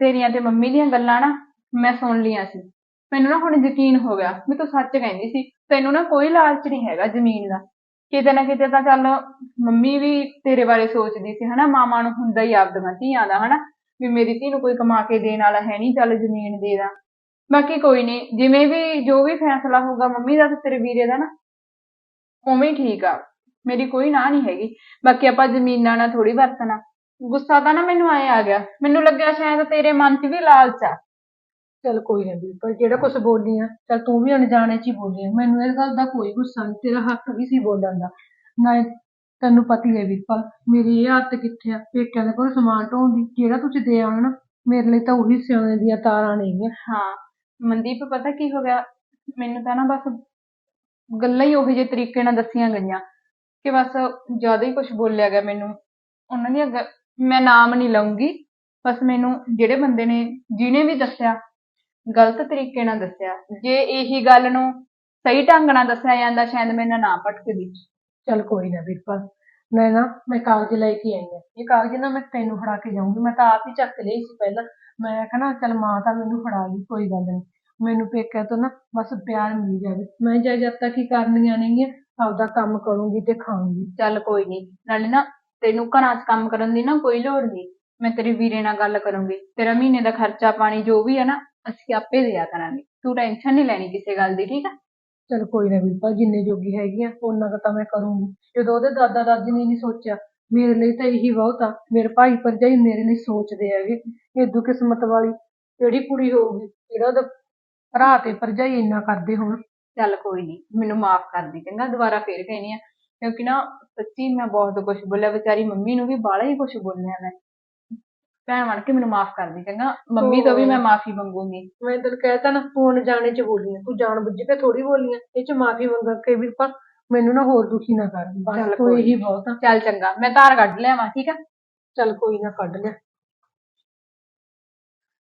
ਤੇਰੀਆਂ ਤੇ ਮੰਮੀ ਦੀਆਂ ਗੱਲਾਂ ਨਾ ਮੈਂ ਸੁਣ ਲੀਆਂ ਸੀ। ਮੈਨੂੰ ਨਾ ਹੁਣ ਯਕੀਨ ਹੋ ਗਿਆ ਵੀ ਤੂੰ ਸੱਚ ਕਹਿੰਦੀ ਸੀ। ਤੈਨੂੰ ਨਾ ਕੋਈ ਲਾਲਚ ਨਹੀਂ ਹੈਗਾ ਜ਼ਮੀਨ ਦਾ। ਕਿਤੇ ਨਾ ਕਿਤੇ ਤਾਂ ਚੱਲ ਮੰਮੀ ਵੀ ਤੇਰੇ ਬਾਰੇ ਸੋਚਦੀ ਸੀ, ਹਨਾ? ਮਾਮਾ ਨੂੰ ਹੁੰਦਾ ਹੀ ਆਪਦੀਆਂ ਧੀਆਂ ਦਾ, ਹਨਾ? ਵੀ ਮੇਰੀ ਧੀ ਨੂੰ ਕੋਈ ਕਮਾ ਕੇ ਦੇਣ ਵਾਲਾ ਹੈ ਨਹੀਂ, ਚੱਲ ਜ਼ਮੀਨ ਦੇ ਦਾ। ਬਾਕੀ ਕੋਈ ਨਹੀਂ, ਜਿਵੇਂ ਵੀ ਜੋ ਵੀ ਫੈਸਲਾ ਹੋਊਗਾ ਮੰਮੀ ਦਾ ਤੇ ਤੇਰੇ ਵੀਰੇ ਦਾ ਨਾ, ਉਵੇਂ ਠੀਕ ਆ। ਮੇਰੀ ਕੋਈ ਨਾ ਨਹੀਂ ਹੈਗੀ। ਬਾਕੀ ਆਪਾਂ ਜ਼ਮੀਨਾਂ ਨਾਲ ਥੋੜੀ ਵਰਤਣਾ। ਗੁੱਸਾ ਤਾਂ ਨਾ ਮੈਨੂੰ ਆਏ ਆ ਗਿਆ। ਮੈਨੂੰ ਲੱਗਿਆ ਸ਼ਾਇਦ ਤੇਰੇ ਮਨ 'ਚ ਵੀ ਲਾਲਚ ਆ। ਚੱਲ ਕੋਈ ਨਾ ਵੀਰਪਾਲ ਜਿਹੜਾ ਕੁਝ ਬੋਲੀ ਆ ਚੱਲ ਤੂੰ ਵੀ ਅਣਜਾਣੇ ਚ ਹੀ ਬੋਲੀ ਆ। ਮੈਨੂੰ ਇਸ ਗੱਲ ਦਾ ਕੋਈ ਗੁੱਸਾ ਨਹੀਂ ਤੇਰਾ ਹੱਕ ਵੀ ਸੀ ਬੋਲਣ ਦਾ। ਨਾ ਤੈਨੂੰ ਪਤੀ ਹੈ ਵੀਰਪਾਲ ਮੇਰੀ ਇਹ ਹੱਥ ਕਿੱਥੇ ਆ? ਪੇਕਿਆਂ ਦੇ ਕੋਲ ਸਮਾਨ ਢੋਣ ਦੀ ਜਿਹੜਾ ਤੁਸੀਂ ਦੇ ਆਉਣਾ ਨਾ ਮੇਰੇ ਲਈ ਤਾਂ ਉਹੀ ਸਿਉਣੇ ਦੀਆਂ ਤਾਰਾਂ ਨੇਗੀਆਂ ਹਾਂ ਮਨਦੀਪ ਪਤਾ ਕੀ ਹੋ ਗਿਆ? ਮੈਨੂੰ ਤਾਂ ਨਾ ਬਸ ਗੱਲਾਂ ਹੀ ਉਹੋ ਜਿਹੇ ਤਰੀਕੇ ਨਾਲ ਦੱਸੀਆਂ ਗਈਆਂ ਕਿ ਬਸ ਜ਼ਿਆਦਾ ਹੀ ਕੁਝ ਬੋਲਿਆ ਗਿਆ ਮੈਨੂੰ। ਉਹਨਾਂ ਦੀਆਂ ਗ- ਮੈਂ ਨਾਮ ਨਹੀਂ ਲਊਂਗੀ ਬਸ ਮੈਨੂੰ ਜਿਹੜੇ ਬੰਦੇ ਨੇ ਜਿਹਨੇ ਵੀ ਦੱਸਿਆ ਗਲਤ ਤਰੀਕੇ ਨਾਲ ਦੱਸਿਆ ਜੇ ਇਹੀ ਗੱਲ ਨੂੰ ਸਹੀ ਢੰਗ ਨਾਲ ਦੱਸਿਆ ਜਾਂਦਾ ਸ਼ਾਇਦ ਨਾਲ ਨਾ ਭਟਕਦੀ। ਚੱਲ ਕੋਈ ਨਾ ਵੀਰਪਾਲ ਮੈਂ ਨਾ ਮੈਂ ਕਾਗਜ਼ ਲੈ ਕੇ ਆਈ ਆ ਇਹ ਕਾਗਜ਼ ਨਾ ਮੈਂ ਤੈਨੂੰ ਫੜਾ ਕੇ ਜਾਊਂਗੀ ਮੈਂ ਤਾਂ ਆਪ ਹੀ ਚੱਕ ਲਈ ਸੀ ਪਹਿਲਾਂ। ਮੈਂ ਕਹਣਾ ਚੱਲ ਮਾਂ ਤਾਂ ਮੈਨੂੰ ਫੜਾ ਗਈ ਕੋਈ ਗੱਲ ਨਹੀਂ। ਮੈਨੂੰ ਪੇਕਿਆਂ ਤੋਂ ਨਾ ਬਸ ਪਿਆਰ ਮਿਲ ਜਾਵੇ। ਮੈਂ ਜਾਇਦਾਦਾਂ ਕੀ ਕਰਨੀਆਂ ਨੇਗੀਆਂ ਆਪਦਾ ਕੰਮ ਕਰੂੰਗੀ ਤੇ ਖਾਊਂਗੀ। ਚੱਲ ਕੋਈ ਨਹੀਂ ਨਾਲੇ ਨਾ ਤੈਨੂੰ ਘਰਾਂ 'ਚ ਕੰਮ ਕਰਨ ਦੀ ਨਾ ਕੋਈ ਲੋੜ ਨਹੀਂ ਮੈਂ ਤੇਰੇ ਵੀਰੇ ਨਾਲ ਗੱਲ ਕਰੂੰਗੀ। ਤੇਰਾ ਮਹੀਨੇ ਦਾ ਖਰਚਾ ਪਾਣੀ ਜੋ ਵੀ ਹੈ ਨਾ ਅਸੀਂ ਆਪੇ ਦਿਆ ਕਰਾਂਗੇ। ਤੂੰ ਟੈਨਸ਼ਨ ਨਹੀਂ ਲੈਣੀ ਕਿਸੇ ਗੱਲ ਦੀ ਠੀਕ ਆ? ਚੱਲ ਕੋਈ ਨਾ ਵੀਰਪਾਲ ਜਿੰਨੇ ਜੋਗੀ ਹੈਗੀ ਆ ਉਹਨਾਂ ਕੁ ਤਾਂ ਮੈਂ ਕਰੂੰਗੀ। ਜਦੋਂ ਉਹਦੇ ਦਾਦਾ ਦਾਦੀ ਨੇ ਨਹੀਂ ਸੋਚਿਆ ਮੇਰੇ ਲਈ ਤਾਂ ਇਹੀ ਬਹੁਤ ਆ। ਮੇਰੇ ਭਾਈ ਭਰਜਾਈ ਮੇਰੇ ਲਈ ਸੋਚਦੇ ਹੈਗੇ। ਏਦੂ ਕਿਸਮਤ ਵਾਲੀ ਕਿਹੜੀ ਕੁੜੀ ਹੋਊਗੀ? ਜਿਹੜਾ ਉਹਦਾ ਭਰਾ ਤੇ ਭਰਜਾਈ ਇੰਨਾ ਕਰਦੇ ਹੋਣ। ਚੱਲ ਕੋਈ ਨਹੀਂ ਮੈਨੂੰ ਮਾਫ ਕਰ ਦੀ ਚੰਗਾ ਦੁਬਾਰਾ ਫੇਰ ਕਹਿਣੀ ਆ। ਕਿਉਂਕਿ ਨਾ ਸੱਚੀ ਮੈਂ ਬਹੁਤ ਕੁਝ ਬੋਲਿਆ ਵਿਚਾਰੀ ਮੰਮੀ ਨੂੰ ਵੀ ਬਾਹਲਾ ਹੀ ਕੁਝ ਬੋਲਿਆ ਮੈਂ। ਭੈਣ ਬਣ ਕੇ ਮੈਨੂੰ ਮਾਫ ਕਰ ਦੀ ਚੰਗਾ ਮੰਮੀ ਤੋਂ ਵੀ ਮੈਂ ਮਾਫੀ ਮੰਗੂੰਗੀ। ਮੈਂ ਤੈਨੂੰ ਕਹਿਤਾ ਨਾ ਤੂੰ ਅਣਜਾਣੇ ਚ ਬੋਲੀ ਆ ਤੂੰ ਜਾਣ ਬੁੱਝ ਕੇ ਥੋੜੀ ਬੋਲੀ ਆ ਇਹ ਚ ਮਾਫੀ ਮੰਗ ਕੇ ਵੀਰਪਾਲ ਮੈਨੂੰ ਨਾ ਹੋਰ ਦੁਖੀ ਨਾ ਕਰ ਚੱਲ ਬਸ ਤੂੰ ਕੋਈ ਇਹੀ ਬਹੁਤ ਆ। ਚੱਲ ਚੰਗਾ ਮੈਂ ਧਾਰ ਕੱਢ ਲਿਆਵਾਂ ਠੀਕ ਆ? ਚੱਲ ਕੋਈ ਨਾ ਕੱਢ ਲਿਆ।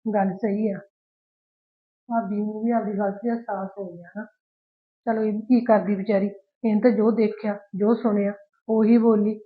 ਗੱਲ ਸਹੀ ਆ। ਭਾਬੀ ਨੂੰ ਵੀ ਆਪਦੀ ਗਲਤੀ ਦਾ ਅਹਿਸਾਸ ਹੋ ਗਿਆ ਨਾ। ਚਲੋ ਇਹ ਵੀ ਕੀ ਕਰਦੀ ਵਿਚਾਰੀ? ਇਹਨੇ ਤਾਂ ਜੋ ਦੇਖਿਆ ਜੋ ਸੁਣਿਆ ਉਹੀ ਬੋਲੀ।